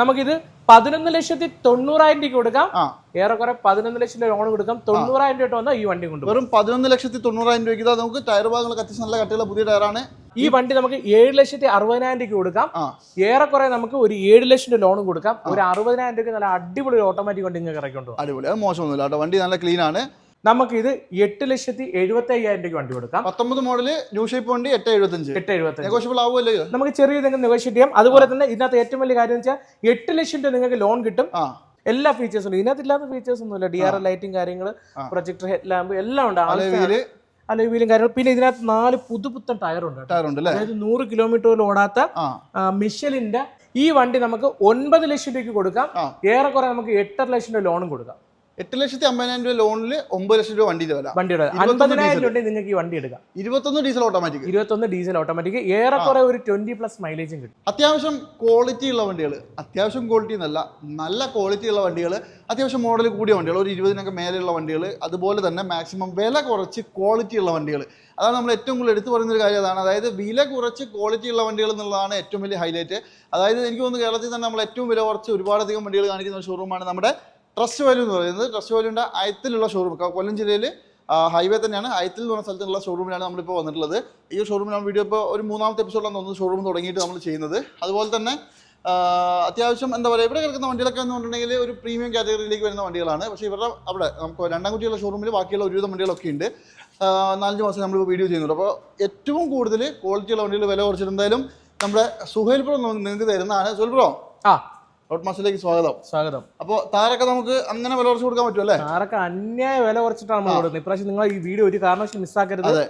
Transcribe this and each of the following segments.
നമുക്കിത് പതിനൊന്ന് ലക്ഷത്തി തൊണ്ണൂറായിരം രൂപ കൊടുക്കാം. ഏറെക്കുറെ പതിനൊന്ന് ലക്ഷം രൂപ ലോൺ കൊടുക്കാം. തൊണ്ണൂറായിരം രൂപ വന്നാൽ ഈ വണ്ടി കൊണ്ടുപോകും. വെറും പതിനൊന്ന് ലക്ഷത്തി തൊണ്ണൂറായിരം രൂപയ്ക്ക് ഇതാ നമുക്ക് ടയർ ഭാഗങ്ങളൊക്കെ അത്യാവശ്യം നല്ല കട്ടിയുള്ള പുതിയ ടയറാണ് ഈ വണ്ടി നമുക്ക് ഏഴ് ലക്ഷത്തി അറുപതിനായിരം രൂപ കൊടുക്കാം. ഏറെക്കുറെ നമുക്ക് ഒരു ഏഴ് ലക്ഷം രൂപ ലോൺ കൊടുക്കാം ഒരു അറുപതിനായിരം രൂപ നല്ല അടിപൊളി ഓട്ടോമാറ്റിക് വണ്ടി നിങ്ങൾക്ക് ഇറക്കിക്കൊണ്ടു അടിപൊളി. അത് മോശമൊന്നുമില്ല കേട്ടോ. വണ്ടി നല്ല ക്ലീനാണ് ആണ്. നമുക്ക് ഇത് എട്ട് ലക്ഷത്തി എഴുപത്തി അയ്യായിരം രൂപയ്ക്ക് വണ്ടി കൊടുക്കാം. പത്തൊമ്പത് മോഡൽ ന്യൂ ഷേപ്പ് വണ്ടി എട്ട് എഴുപത്തഞ്ച്. എട്ട് എഴുപത്തി നെഗോഷ്യബിൾ ആവുമല്ലോ നമുക്ക് ചെറിയ എന്തെങ്കിലും നെഗോഷിയേറ്റ് ചെയ്യാം. അതുപോലെ തന്നെ ഇതിനകത്ത് ഏറ്റവും വലിയ കാര്യം എന്ന് വെച്ചാൽ എട്ട് ലക്ഷം രൂപ നിങ്ങൾക്ക് ലോൺ കിട്ടും. എല്ലാ ഫീച്ചേഴ്സും ഉണ്ട് ഇതിനകത്ത് ഇല്ലാത്ത ഫീച്ചേഴ്സ് ഒന്നുമില്ല. ഡി ആർ ലൈറ്റിംഗ് കാര്യങ്ങൾ പ്രൊജക്ടർ ഹെഡ് ലാമ്പ് എല്ലാം ഉണ്ട്. അലവിയിൽ കാര്യങ്ങളും. പിന്നെ ഇതിനകത്ത് നാല് പുതുപുത്തൻ ഉണ്ട് അല്ലേ അതായത് നൂറ് കിലോമീറ്റർ ഓടാത്ത മിഷലിന്റെ ഈ വണ്ടി നമുക്ക് ഒൻപത് ലക്ഷം രൂപയ്ക്ക് കൊടുക്കാം. ഏറെക്കുറെ നമുക്ക് എട്ടര ലക്ഷം രൂപ ലോണും കൊടുക്കാം. എട്ട് ലക്ഷത്തി അമ്പതിനായിരം രൂപ ലോണിൽ ഒമ്പത് ലക്ഷം രൂപ വണ്ടി വില വണ്ടിയുടെ ഇരുപത്തൊന്ന് അൻപതിനായിരം രൂപ നിങ്ങൾക്ക് ഈ വണ്ടി എടുക്കാം. ഇരുപത്തൊന്ന് ഡീസൽ ഓട്ടോമാറ്റിക് ഇരുപത്തൊന്ന് ഡീസൽ ഓട്ടോമാറ്റിക് ഏറെക്കുറെ ഒരു ട്വന്റി പ്ലസ് മൈലേജും കിട്ടും. അത്യാവശ്യം ക്വാളിറ്റി ഉള്ള വണ്ടികൾ അത്യാവശ്യം ക്വാളിറ്റി എന്നല്ല നല്ല ക്വാളിറ്റി ഉള്ള വണ്ടികൾ അത്യാവശ്യം മോഡൽ കൂടിയ വണ്ടികൾ ഒരു ഇരുപതിനൊക്കെ മേലെയുള്ള വണ്ടികൾ അതുപോലെ തന്നെ മാക്സിമം വില കുറച്ച് ക്വാളിറ്റി ഉള്ള വണ്ടികൾ അതാണ് നമ്മൾ ഏറ്റവും കൂടുതൽ എടുത്തു പറയുന്ന ഒരു കാര്യം അതാണ്. അതായത് വില കുറച്ച് ക്വാളിറ്റി ഉള്ള വണ്ടികൾ എന്നുള്ളതാണ് ഏറ്റവും വലിയ ഹൈലൈറ്റ് അതായത് എനിക്ക് തോന്നുന്നു കേരളത്തിൽ തന്നെ നമ്മൾ ഏറ്റവും വില കുറച്ച് ഒരുപാടധികം വണ്ടികൾ കാണിക്കുന്ന ഷോറൂമാണ് നമ്മുടെ ട്രസ്റ്റ് വാല്യൂ എന്ന് പറയുന്നത് ട്രസ്റ്റ് വാല്യൂന്റെ അയത്തിലുള്ള ഷോറൂം കൊല്ലം ജില്ലയിൽ ഹൈവേ തന്നെയാണ്. അയത്തിൽ എന്ന് പറഞ്ഞ സ്ഥലത്തുള്ള ഷോറൂമിലാണ് നമ്മളിപ്പോൾ വന്നിട്ടുള്ളത്. ഈ ഷോറൂമിലാണ് വീഡിയോ ഇപ്പോൾ ഒരു മൂന്നാമത്തെ എപ്പിസോഡിലാണ് തോന്നുന്നത് ഷോറൂം തുടങ്ങിയിട്ട് നമ്മൾ ചെയ്യുന്നത്. അതുപോലെ തന്നെ അത്യാവശ്യം എന്താ പറയുക ഇവിടെ കിടക്കുന്ന വണ്ടികളൊക്കെ എന്ന് പറഞ്ഞിട്ടുണ്ടെങ്കിൽ ഒരു പ്രീമിയം കാറ്റഗറിയിലേക്ക് വരുന്ന വണ്ടികളാണ്. പക്ഷേ ഇവരുടെ അവിടെ നമുക്ക് രണ്ടാം കുട്ടിയുള്ള ഷോറൂമിൽ ബാക്കിയുള്ള ഒരുവിധം വണ്ടികളൊക്കെ ഉണ്ട്. നാലഞ്ച് മാസം നമ്മളിപ്പോൾ വീഡിയോ ചെയ്യുന്നുണ്ട്. അപ്പോൾ ഏറ്റവും കൂടുതൽ ക്വാളിറ്റിയുള്ള വണ്ടികൾ വില കുറച്ചിട്ട് എന്തായാലും നമ്മുടെ സുഹൈൽ പ്രോ നിങ്ങൾക്ക് തരുന്നതാണ്. സുഹൈൽ പ്രോ ആ. മാസിലേക്ക് സ്വാഗതം. സ്വാഗതം. അപ്പോൾ താരൊക്കെ നമുക്ക് അങ്ങനെ വില കുറച്ച് കൊടുക്കാൻ പറ്റുമല്ലേ താരൊക്കെ അന്യായ വില കുറച്ചിട്ടാണ് നമ്മൾ കൊടുക്കുന്നത്. ഇപ്രാവശ്യം നിങ്ങൾ ഈ വീഡിയോ ഒരു കാരണവശാലും മിസ്സാക്കരുത്.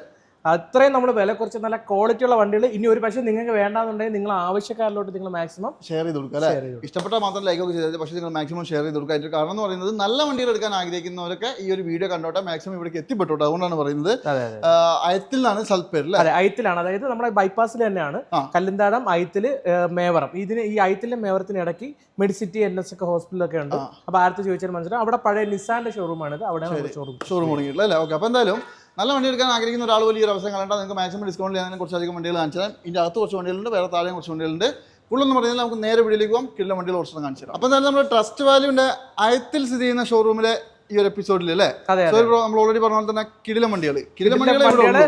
അത്രയും നമ്മൾ വില കുറച്ച് നല്ല ക്വാളിറ്റി ഉള്ള വണ്ടികൾ ഇനി ഒരു പക്ഷേ നിങ്ങൾക്ക് വേണ്ടാന്നുണ്ടെങ്കിൽ നിങ്ങൾ ആവശ്യക്കാരിലോട്ട് നിങ്ങൾ മാക്സിമം ഷെയർ ചെയ്ത് കൊടുക്കുക അല്ലേ? ഇഷ്ടപ്പെട്ട മാത്രം ലൈക്ക് ഒക്കെ ചെയ്തത് പക്ഷേ നിങ്ങൾ മാക്സിമം ഷെയർ ചെയ്ത് കൊടുക്കുക. അതിന്റെ കാരണം എന്ന് പറയുന്നത് നല്ല വണ്ടികൾ എടുക്കാൻ ആഗ്രഹിക്കുന്നവരൊക്കെ ഈ ഒരു വീഡിയോ കണ്ടോട്ടെ. മാക്സിമം ഇവിടേക്ക് എത്തിപ്പെട്ടോട്ടെ അതുകൊണ്ടാണ് പറയുന്നത്. അയത്തിലാണ് അതെ ആ, അയത്തിൽ നിന്നാണ് സൽപ്പേര് അല്ലേ? അതെ അയത്തിലാണ്. അതായത് നമ്മുടെ ബൈപ്പാസിൽ തന്നെയാണ്. കല്ലിന്താടം അയത്തിൽ ഏഹ്, മേവറം. ഇതിന് ഈ അയത്തിലെ മേവറത്തിന് ഇടയ്ക്ക് മെഡിസിറ്റി എൻ എസ് ഒക്കെ ഹോസ്പിറ്റലൊക്കെ ഉണ്ട്. അപ്പൊ ആരത്ത് ചോദിച്ചാൽ മനസ്സിലാവും. അവിടെ പഴയ നിസാന്റെ ഷോറൂമാണ് ഇത് അവിടെ ഷോറൂം ഷോറൂം തുടങ്ങിയിട്ടില്ല അല്ലേ? ഓക്കെ അപ്പോൾ എന്തായാലും നല്ല വണ്ടി എടുക്കാൻ ആഗ്രഹിക്കുന്ന ഒരാൾ വലിയൊരു അവസരം കളണ്ട നിങ്ങൾക്ക് മാക്സിമം ഡിസ്കൗണ്ട് ചെയ്യാൻ കുറച്ചധികം വണ്ടികൾ കാണിച്ചു തരാം. ഇതിന്റെ അകത്ത് കുറച്ച് വണ്ടികളുണ്ട് വേറെ താഴെ കുറച്ച് വണ്ടികളുണ്ട്. ഉള്ളെന്ന് പറഞ്ഞാൽ നമുക്ക് നേരെ വീട്ടിലേക്ക് പോകാം. കിള്ള വണ്ടികൾ കുറച്ച് കാണിച്ചു തരാം. അപ്പോൾ എന്തായാലും നമ്മുടെ ട്രസ്റ്റ് വാല്യൂവിന്റെ അയത്തിൽ സ്ഥിതി ചെയ്യുന്ന ഷോറൂമിലെ ഈ ഒരു എപ്പിസോഡിൽ അല്ലേ? സോറി ബ്രോ നമ്മൾ ഓൾറെഡി പറഞ്ഞ പോലെ തന്നെ കിടിലം വണ്ടികൾ കിടിലം വണ്ടികൾ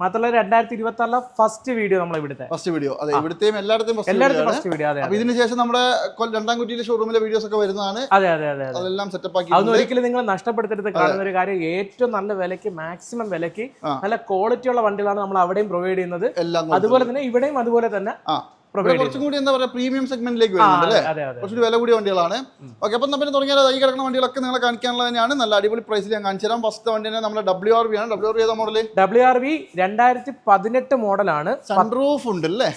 മാത്രമല്ല രണ്ടായിരത്തി ഇരുപത്തി ആറിലെ ഫസ്റ്റ് വീഡിയോ നമ്മൾ ഇവിടുത്തെ. ഫസ്റ്റ് വീഡിയോ അതെ ഇവിടുത്തെയും എല്ലായിടത്തെയും ഫസ്റ്റ് എല്ലായിടത്തും വീഡിയോ ഫസ്റ്റ് വീഡിയോ അതെ ഇതിനുശേഷം ഇതിന് ശേഷം നമ്മുടെ രണ്ടാം കുറ്റിയിലെ ഷോറൂമിലെ വീഡിയോസ് ഒക്കെ വരുന്നതാണ്. അതെ അതെ അതെ അതെ. അതെല്ലാം സെറ്റപ്പ് അതൊന്നും ആക്കി ഒരിക്കലും നിങ്ങൾ നഷ്ടപ്പെടുത്തരുത്. കാണുന്ന ഒരു കാര്യം ഏറ്റവും നല്ല വിലയ്ക്ക് മാക്സിമം വിലയ്ക്ക് നല്ല ക്വാളിറ്റി ഉള്ള വണ്ടികളാണ് നമ്മൾ അവിടെയും പ്രൊവൈഡ് ചെയ്യുന്നത് അതുപോലെ തന്നെ ഇവിടെയും അതുപോലെ തന്നെ കുറച്ചും കൂടി എന്താ പറയുക പ്രീമിയം സെഗ്മെന്റിലേക്ക് വരുന്നുണ്ട് അല്ലേ? കുറച്ചുകൂടി വില കൂടിയ വണ്ടികളാണ്. ഓക്കെ അപ്പം നമ്മൾ തുടങ്ങിയാൽ ഈ കിടക്കുന്ന വണ്ടികളൊക്കെ നിങ്ങളെ കാണിക്കാനുള്ള തന്നെയാണ്. നല്ല അടിപൊളി പ്രൈസിൽ ഞാൻ കാണിച്ചു തരാം. ഫസ്റ്റ് വണ്ടി തന്നെ നമ്മുടെ ഡബ്ല്യു ആർ വി ആണ്. ഡബ്ല്യു ആർ വി ഏതാ മോഡൽ ഡബ്ല്യു ആർ വി രണ്ടായിരത്തി പതിനെട്ട് മോഡലാണ് സൺറൂഫ് ഉണ്ട് അല്ലേ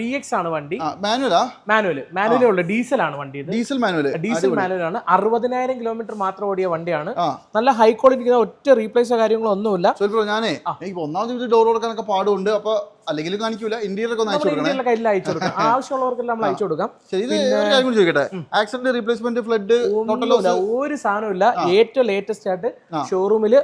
ബി എക്സ് ആണ് വണ്ടി. മാനുവലാ? മാനുവൽ മാനുവലേ ഉള്ളൂ. ഡീസൽ ആണ് വണ്ടി ഡീസൽ മാനുവൽ ഡീസൽ മാനുവൽ ആണ് അറുപതിനായിരം കിലോമീറ്റർ മാത്രം ഓടിയ വണ്ടിയാണ്. നല്ല ഹൈ ക്വാളിറ്റി ഒറ്റ റീപ്ലേസോ കാര്യങ്ങളോ ഒന്നുമില്ല ഞാനേ എനിക്ക് ഒന്നാമത് ഡോർ കൊടുക്കാനൊക്കെ പാടുണ്ട്. അപ്പൊ അല്ലെങ്കിൽ കാണിക്കൂല. ഇന്റീരിയർ ഒന്ന് അയച്ചു കൊടുക്കണേ. കയ്യിൽ അയച്ചു കൊടുക്കാം. ആവശ്യമുള്ളവർക്കെല്ലാം നമ്മൾ അയച്ചു കൊടുക്കാം. ഇത് ഒരു കാര്യം കൂടി ചോദിക്കട്ടെ? ആക്സിഡന്റ് റീപ്ലേസ്മെന്റ് ഫ്ലഡ് ഒരു സാധനമില്ല ഏറ്റവും ലേറ്റസ്റ്റ് ആയിട്ട് ഷോറൂമിൽ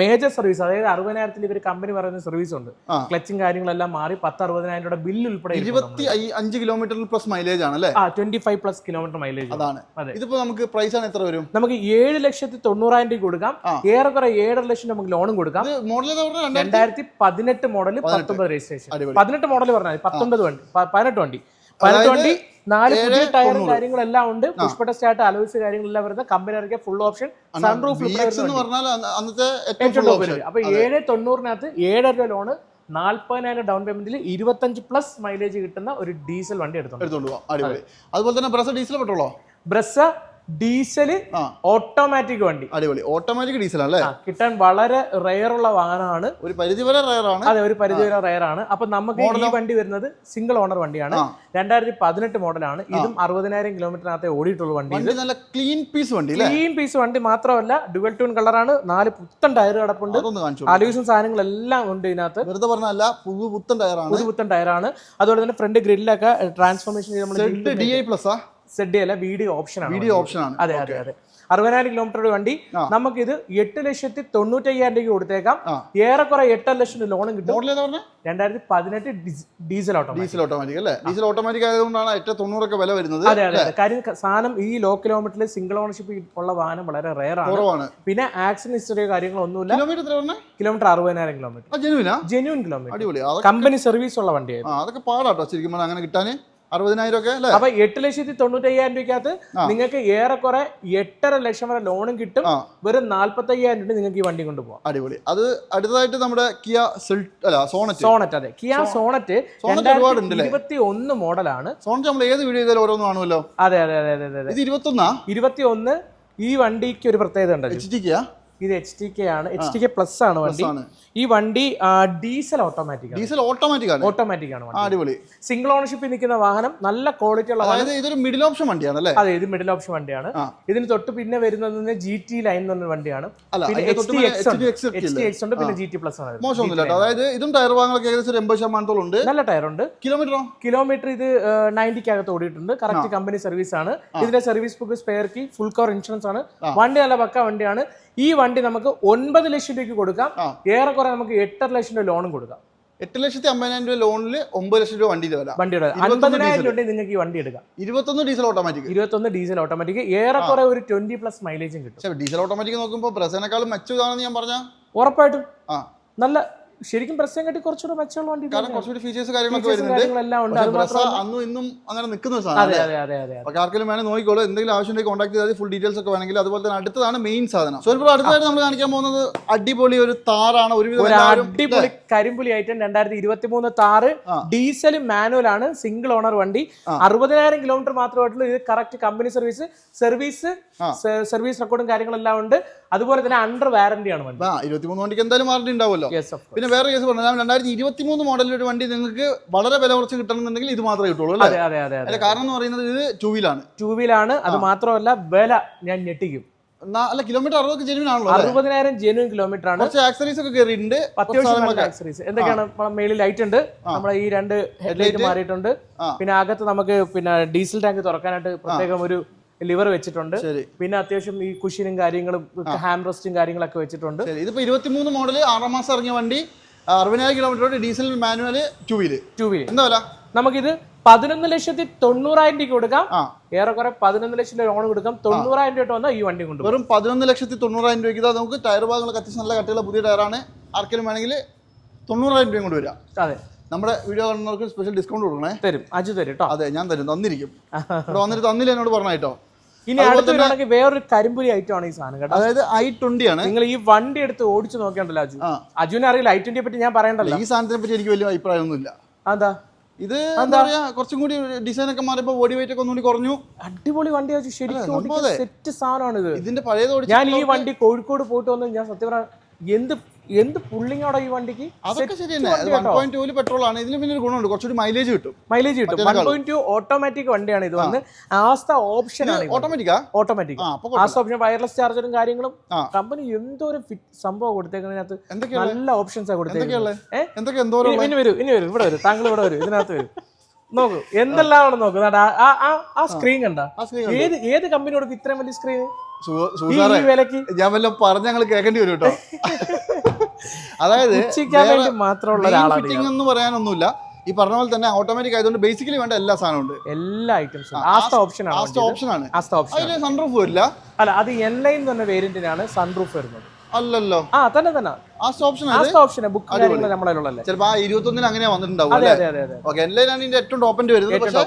മേജർ സർവീസ് അതായത് അറുപതിനായിരത്തിൽ ഇവർ കമ്പനി പറയുന്ന സർവീസ് ഉണ്ട്. ക്ലച്ചും കാര്യങ്ങളെല്ലാം മാറി പത്ത് അറുപതിനായിരം രൂപ ബില്ല് ഉൾപ്പെടെ ഇരുപത്തി അഞ്ച് കിലോമീറ്റർ പ്ലസ് മൈലേജ് ആണ് അല്ലേ ആ twenty five plus kilometre mileage അതാണ്. ഇതിപ്പോ നമുക്ക് പ്രൈസ് ആണ് എത്ര വരും? നമുക്ക് ഏഴ് ലക്ഷത്തി തൊണ്ണൂറായിരം രൂപ കൊടുക്കാം. ഏറെക്കുറെ ഏഴര ലക്ഷം നമുക്ക് ലോണും കൊടുക്കാം. മോഡൽ രണ്ടായിരത്തി പതിനെട്ട് മോഡൽ പത്തൊമ്പത് രജിസ്ട്രേഷൻ പതിനെട്ട് മോഡൽ പറഞ്ഞാൽ. പത്തൊമ്പത് വണ്ടി. പതിനെട്ട് വണ്ടി. പതിനെട്ട് വണ്ടി നാല് പുതിയ ടയറും തൊണ്ണൂറ്. കാര്യങ്ങളെല്ലാം ഉണ്ട്. പുഷ്പ സ്റ്റാർട്ട് അലോയ്സ് കാര്യങ്ങളെല്ലാം വരുന്നത് കമ്പനി ഇറക്കിയ ഫുൾ ഓപ്ഷൻ സൺറൂഫ് എന്ന് പറഞ്ഞാൽ അന്നത്തെ ഏറ്റവും ടോപ്പ്. അപ്പൊ ഏഴ് തൊണ്ണൂറിനകത്ത് ഏഴര രൂപ ലോണ് നാല്പതിനായിരം ഡൗൺ പേയ്മെന്റിൽ ഇരുപത്തഞ്ച് പ്ലസ് മൈലേജ് കിട്ടുന്ന ഒരു ഡീസൽ വണ്ടി എടുത്തോളൂ അതുപോലെ തന്നെ ബ്രസ് ഡീസൽ പെട്രോളോ? ബ്രസ ഡീസൽ ഓട്ടോമാറ്റിക് വണ്ടി. അടിപൊളി. ഓട്ടോമാറ്റിക് ഡീസൽ അല്ലേ കിട്ടാൻ വളരെ റെയർ ഉള്ള വാഹനമാണ്. ഒരു പരിധി വരെ റയർ ആണ്. അതെ ഒരു പരിധി വരെ റെയർ ആണ്. അപ്പൊ നമുക്ക് ഈ വണ്ടി വരുന്നത് സിംഗിൾ ഓണർ വണ്ടിയാണ്. രണ്ടായിരത്തി പതിനെട്ട് മോഡലാണ് ഇതും അറുപതിനായിരം കിലോമീറ്ററിനകത്തെ ഓടിയിട്ടുള്ള വണ്ടി നല്ല ക്ലീൻ പീസ് വണ്ടി ക്ലീൻ പീസ് വണ്ടി മാത്രമല്ല ഡുവൽ ടൂൺ കളറാണ് നാല് പുത്തൻ ടയർ കിടപ്പുണ്ട്. അലൂസും സാധനങ്ങളെല്ലാം ഉണ്ട് ഇതിനകത്ത്. വെറുതെ പറഞ്ഞല്ല പുതു പുത്തൻ ടയറാണ് പുതു പുത്തൻ ടയറാണ് അതുപോലെ തന്നെ ഫ്രണ്ട് ഗ്രില്ലൊക്കെ ട്രാൻസ്ഫോർമേഷൻ ചെയ്ത് നമ്മൾ ഡി ഐ പ്ലസ് ആ? സെഡ് അല്ല വീഡിയോ ഓപ്ഷൻ ആണ് വീഡിയോ ഓപ്ഷൻ ആണ്. അതെ അതെ അതെ. അറുപതിനായിരം കിലോമീറ്റർ വണ്ടി. നമുക്ക് നമുക്കിത് എട്ട് ലക്ഷത്തി തൊണ്ണൂറ്റയ്യായിരം രൂപ കൊടുത്തേക്കാം. ഏറെക്കുറെ എട്ടര ലക്ഷം രൂപ ലോണും കിട്ടും. രണ്ടായിരത്തി പതിനെട്ട് ഡീസൽ ഓട്ടോമാറ്റിക് ഡീസൽ ഓട്ടോമാറ്റിക് അല്ലേ? ഡീസൽ ഓട്ടോമാറ്റിക് ആയതുകൊണ്ടാണ് ഏറ്റവും തൊണ്ണൂറൊക്കെ വില വരുന്നത്. അതെ അതെ കാര്യം സാധനം ഈ ലോ കിലോമീറ്ററിൽ സിംഗിൾ ഓണർഷിപ്പ് ഉള്ള വാഹനം വളരെ റെയർ ആണ്. പിന്നെ ആക്സിഡന്റ് ഹിസ്റ്ററിയോ കാര്യങ്ങളോ ഒന്നുമില്ല. കിലോമീറ്റർ കിലോമീറ്റർ അറുപതിനായിരം കിലോമീറ്റർ ജെന്യൂൻ കിലോമീറ്റർ അടിപൊളി. കമ്പനി സർവീസ് ഉള്ള വണ്ടിയായിരുന്നു. അതൊക്കെ പാടാട്ടോ ശരിക്കും അങ്ങനെ കിട്ടാൻ അറുപതിനായിരം ഒക്കെ അല്ലേ? അപ്പൊ എട്ട് ലക്ഷത്തി തൊണ്ണൂറ്റയ്യായിരം രൂപയ്ക്കകത്ത് ആ. നിങ്ങൾക്ക് ഏറെക്കുറെ എട്ടര ലക്ഷം വരെ ലോണും കിട്ടും. വെറും നാല്പത്തി അയ്യായിരം രൂപ നിങ്ങൾക്ക് ഈ വണ്ടി കൊണ്ടുപോകാം അടിപൊളി. അത് അടുത്തതായിട്ട് നമ്മുടെ കിയ അല്ല സോണറ്റ്. സോണറ്റ് അതെ. കിയ സോണറ്റ് ഇരുപത്തി ഒന്ന് മോഡലാണ്. സോണറ്റ് നമ്മൾ ഏത് വീഡിയോ ചെയ്താലും ഓരോന്നും കാണുമല്ലോ? അതെ അതെ അതെ അതെ ഇരുപത്തി ഇരുപത്തൊന്നാ? ഇരുപത്തി ഒന്ന് ഈ വണ്ടിക്ക് ഒരു പ്രത്യേകത ഉണ്ട് ഇത് എച്ച് ടി കെ ആണ്. എച്ച് ടി കെ പ്ലസ് ആണ് വണ്ടി. ഈ വണ്ടി ഡീസൽ ഓട്ടോമാറ്റിക് ഡീസൽ ഓട്ടോമാറ്റിക് ആണ്. ഓട്ടോമാറ്റിക് ആണ് അടിപൊളി. സിംഗിൾ ഓണർഷിപ്പിൽ നിൽക്കുന്ന വാഹനം നല്ല ക്വാളിറ്റി ഉള്ള വാഹനം. അതായത് ഇതൊരു മിഡിൽ ഓപ്ഷൻ വണ്ടിയാണ് അല്ലേ? അതെ ഇത് മിഡിൽ ഓപ്ഷൻ വണ്ടിയാണ്. ഇതിന് തൊട്ട് പിന്നെ വരുന്നത് ജി ടി ലൈൻ എന്ന് പറഞ്ഞ വണ്ടിയാണ്. പിന്നെ അതിന്റെ എച്ച് ടി എക്സ് ഉണ്ട്. പിന്നെ ജി ടി പ്ലസ് ആണ് മോശമൊന്നുമില്ല അതായത് ഇതും ടയർ വാങ്ങാൻ ഏകദേശം ഒരു എൺപത് ശതമാനത്തോളം ഉണ്ട്. നല്ല ടയർ ഉണ്ട്. കിലോമീറ്ററോ കിലോമീറ്റർ ഇത് നയന്റിക്കകത്ത് ഓടിയിട്ടുണ്ട്. കറക്റ്റ് കമ്പനി സർവീസ് ആണ്. ഇതിന്റെ service book spare key full cover insurance ആണ്. വണ്ടി നല്ല പക്ക വണ്ടിയാണ്. ഈ വണ്ടി നമുക്ക് ഒൻപത് ലക്ഷം രൂപയ്ക്ക് കൊടുക്കാം. ഏറെക്കുറെ നമുക്ക് എട്ടര ലക്ഷം രൂപ ലോണും കൊടുക്കാം. എട്ട് ലക്ഷത്തി അമ്പതിനായിരം രൂപ ലോണിൽ ഒമ്പത് ലക്ഷം രൂപ വണ്ടി വില വണ്ടിയുടെ അമ്പതിനായിരം രൂപ നിങ്ങൾക്ക് ഈ വണ്ടി എടുക്കാം. ഇരുപത്തൊന്ന് ഡീസൽ ഓട്ടോമാറ്റിക്. ഇരുപത്തൊന്ന് ഡീസൽ ഓട്ടോമാറ്റിക്. ഏറെക്കുറെ ഒരു ട്വന്റി പ്ലസ് മൈലേജും കിട്ടും. ഡീസൽ ഓട്ടോമാറ്റിക് നോക്കുമ്പോൾ ബ്രസേനേക്കാളും മെച്ചതാണെന്ന് ഞാൻ പറഞ്ഞ? ഉറപ്പായിട്ടും. ആ. നല്ല ശരിക്കും പ്രശ്നം കെട്ടി കുറച്ചുകൂടെ മെച്ചമുള്ള വണ്ടി കാരണം കുറച്ചുകൂടി ഫീച്ചേഴ്സ് കാര്യങ്ങളൊക്കെ വരുന്നുണ്ട്. അന്നും ഇന്നും അങ്ങനെ നിൽക്കുന്ന സാധനം ആർക്കെങ്കിലും വേണേൽ നോക്കിക്കോളൂ. എന്തെങ്കിലും ആവശ്യമുണ്ടെങ്കിൽ കോൺടാക്ട് ചെയ്താൽ ഫുൾ ഡീറ്റെയിൽസ് ഒക്കെ വേണമെങ്കിൽ. അതുപോലെ തന്നെ അടുത്തതാണ് മെയിൻ സാധനം. സോ ഇപ്പോൾ അടുത്തതായിട്ട് നമ്മൾ കാണിക്കാൻ പോകുന്നത് അടിപൊളി ഒരു താറാണ്. ഒരു അടിപൊളി കരിമ്പുലി ഐറ്റം രണ്ടായിരത്തി ഇരുപത്തി മൂന്ന് താറ്. ഡീസൽ മാനുവൽ ആണ്. സിംഗിൾ ഓണർ വണ്ടി. അറുപതിനായിരം കിലോമീറ്റർ മാത്രമായിട്ടുള്ള ഇത് correct company service service service റെക്കോർഡും കാര്യങ്ങളെല്ലാം ഉണ്ട്. അതുപോലെ തന്നെ അണ്ടർ വാറന്റി ആണ് വണ്ടി. ഇരുപത്തിമൂന്ന് വണ്ടിക്ക് എന്തായാലും വാറന്റി ഉണ്ടാവുമല്ലോ. പിന്നെ വേറെ കേസ് പറഞ്ഞു രണ്ടായിരത്തി ഇരുപത്തി മൂന്ന് മോഡലിൽ ഒരു വണ്ടി നിങ്ങൾക്ക് വളരെ വില കുറച്ച് കിട്ടണമെന്നുണ്ടെങ്കിൽ ഇത് മാത്രമേ കിട്ടുള്ളൂ അല്ലേ? അതെ അതെ അതെ കാരണം എന്ന് പറയുന്നത് ഇത് ടൂ വീലാണ് ടൂ വീലാണ് അത് മാത്രമല്ല വില ഞാൻ ഞെട്ടിക്കും. അല്ല കിലോമീറ്റർ അറുപത് ജെനുവിൻ ആണല്ലോ? അറുപതിനായിരം ജെനുവിൻ കിലോമീറ്റർ ആണ്. കുറച്ച് ആക്സറീസ് ഒക്കെ കയറിയിട്ടുണ്ട്. ആക്സറീസ് എന്തൊക്കെയാണ്? മേളിൽ ലൈറ്റ് ഉണ്ട്. നമ്മളെ ഈ രണ്ട് ഹെഡ്ലൈറ്റ്. മാറിയിട്ടുണ്ട്. പിന്നെ അകത്ത് നമുക്ക് പിന്നെ ഡീസൽ ടാങ്ക് തുറക്കാനായിട്ട് പ്രത്യേകം ഒരു ലിവർ വെച്ചിട്ടുണ്ട്. പിന്നെ അത്യാവശ്യം ഈ കുഷിനും കാര്യങ്ങളും ഹാൻഡ് റെസ്റ്റും കാര്യങ്ങളൊക്കെ വെച്ചിട്ടുണ്ട്. ഇതിപ്പോ ഇരുപത്തിമൂന്ന് മോഡൽ ആറാം മാസം ഇറങ്ങിയ വണ്ടി. അറുപതിനായിരം kilometre diesel manual two wheel two wheeler എന്താ വില? നമുക്കിത് പതിനൊന്ന് ലക്ഷത്തി തൊണ്ണൂറായിരം രൂപ കൊടുക്കാം. ഏറെക്കുറെ പതിനൊന്ന് ലക്ഷം രൂപ ലോൺ കൊടുക്കാം തൊണ്ണൂറായിരം രൂപ വന്നാൽ ഈ വണ്ടി കൊണ്ട് വെറും പതിനൊന്ന് ലക്ഷത്തി തൊണ്ണൂറായിരം രൂപയ്ക്ക് ഇതാ നമുക്ക് ടയർ ഭാഗങ്ങളൊക്കെ അത്യാവശ്യം നല്ല കട്ടിയുള്ള പുതിയ ടയറാണ് ആർക്കെങ്കിലും വേണമെങ്കിൽ തൊണ്ണൂറായിരം രൂപയും കൊണ്ട് വരാം. അതെ. നമ്മുടെ വീഡിയോ കാണുന്നവർക്ക് സ്പെഷ്യൽ ഡിസ്കൗണ്ട് കൊടുക്കണേ. തരും. അജു തരും കേട്ടോ അതെ ഞാൻ തരും. തന്നിരിക്കും. ഇവിടെ വന്നിട്ട് തന്നില്ല എന്നോട് പറഞ്ഞ കേട്ടോ. ഇനി അടുത്തുണ്ടെങ്കിൽ വേറൊരു കരിമ്പുലി ഐറ്റം ആണ് ഈ സാധനം കേട്ടോ. അതായത് ഐ ട്വന്റി ആണ്. നിങ്ങൾ ഈ വണ്ടി എടുത്ത് ഓടിച്ചു നോക്കേണ്ടല്ലോ അജു. അജുവിനെ അറിയില്ല ഐ ട്വന്റിയെ പറ്റി ഞാൻ പറയണ്ടല്ലോ. ഈ സാധനത്തിനെ പറ്റി എനിക്ക് വലിയ അഭിപ്രായം ഒന്നുമില്ല അതാ ഇത് എന്താ പറയാ കുറച്ചും കൂടി ഡിസൈൻ ഒക്കെ മാറിയപ്പോ ബോഡി വെയിറ്റ് ഒക്കെ ഒന്നുകൂടി കുറഞ്ഞു. അടിപൊളി വണ്ടി അജു ശരിക്കും. സെറ്റ് സാധനമാണ് ഇത് ഇതിന്റെ പഴയത് ഞാൻ ഈ വണ്ടി കോഴിക്കോട് പോയിട്ട് വന്നു ഞാൻ സത്യം പറയാം എന്ത് എന്ത് പുള്ളിങ്ങോടെ ഈ വണ്ടിക്ക്? അതൊക്കെ ശരി തന്നെ പെട്രോൾ ആണ്. ഇതിന് പിന്നെ ഒരു ഗുണമുണ്ട്. കുറച്ചൊരു മൈലേജ് കിട്ടും. മൈലേജ് കിട്ടും. വൺ. പോയിന്റ് ടു ഓട്ടോമാറ്റിക് വണ്ടിയാണ് ഇത് വന്ന്. ആസ്ത ഓപ്ഷൻ ആണ് automatic automatic Asta option wireless ചാർജറും കാര്യങ്ങളും. കമ്പനി എന്തോ ഒരു ഫിറ്റ് സംഭവം കൊടുത്തേക്കുന്നതിനകത്ത് നല്ല ഓപ്ഷൻസ് കൊടുത്തേക്കുന്നത്. ഇനി- വരും ഇനി വരും. ഇവിടെ വരും. താങ്കൾ ഇവിടെ വരും. ഇതിനകത്ത് വരും. നോക്കൂ എന്തെല്ലാം നോക്കൂ. നോക്ക് ആ- സ്ക്രീൻ കണ്ട? ഏത് ഏത് കമ്പനി കൊടുക്കും ഇത്രയും വലിയ സ്ക്രീൻ ഞാൻ വല്ല പറഞ്ഞ ഞങ്ങൾ കേൾക്കേണ്ടി വരും കേട്ടോ. അതായത് മാത്രമുള്ള ഫിറ്റിംഗ് എന്ന് പറയാനൊന്നുമില്ല. ഈ പറഞ്ഞ പോലെ തന്നെ ഓട്ടോമാറ്റിക് ആയതുകൊണ്ട് ബേസിക്കലി വേണ്ട എല്ലാ സാധനവും ഉണ്ട്. എല്ലാ ഐറ്റംസും ഓപ്ഷൻ ആണ് ലാസ്റ്റ് ഓപ്ഷൻ ആണ്. ആസ്ത ഓപ്ഷൻ അതിന് സൺറൂഫ് വരില്ല അല്ല അത് എൻ ലൈൻ തന്നെ വേരിയന്റിനാണ് സൺറൂഫ് വരുന്നത്. അല്ലല്ലോ. ആ തന്നെ തന്നെ. ഓപ്ഷൻ ബുക്ക് നമ്മളതിലുള്ളല്ലേ ചിലപ്പോൾ ആ ഇരുപത്തൊന്നിന് അങ്ങനെ വന്നിട്ടുണ്ടാവും അല്ലേ? ഓക്കെ എൻലൈനാണ് ഇതിന്റെ ഏറ്റവും ടോപ്പ് എൻഡ് വരുന്നത്. പക്ഷേ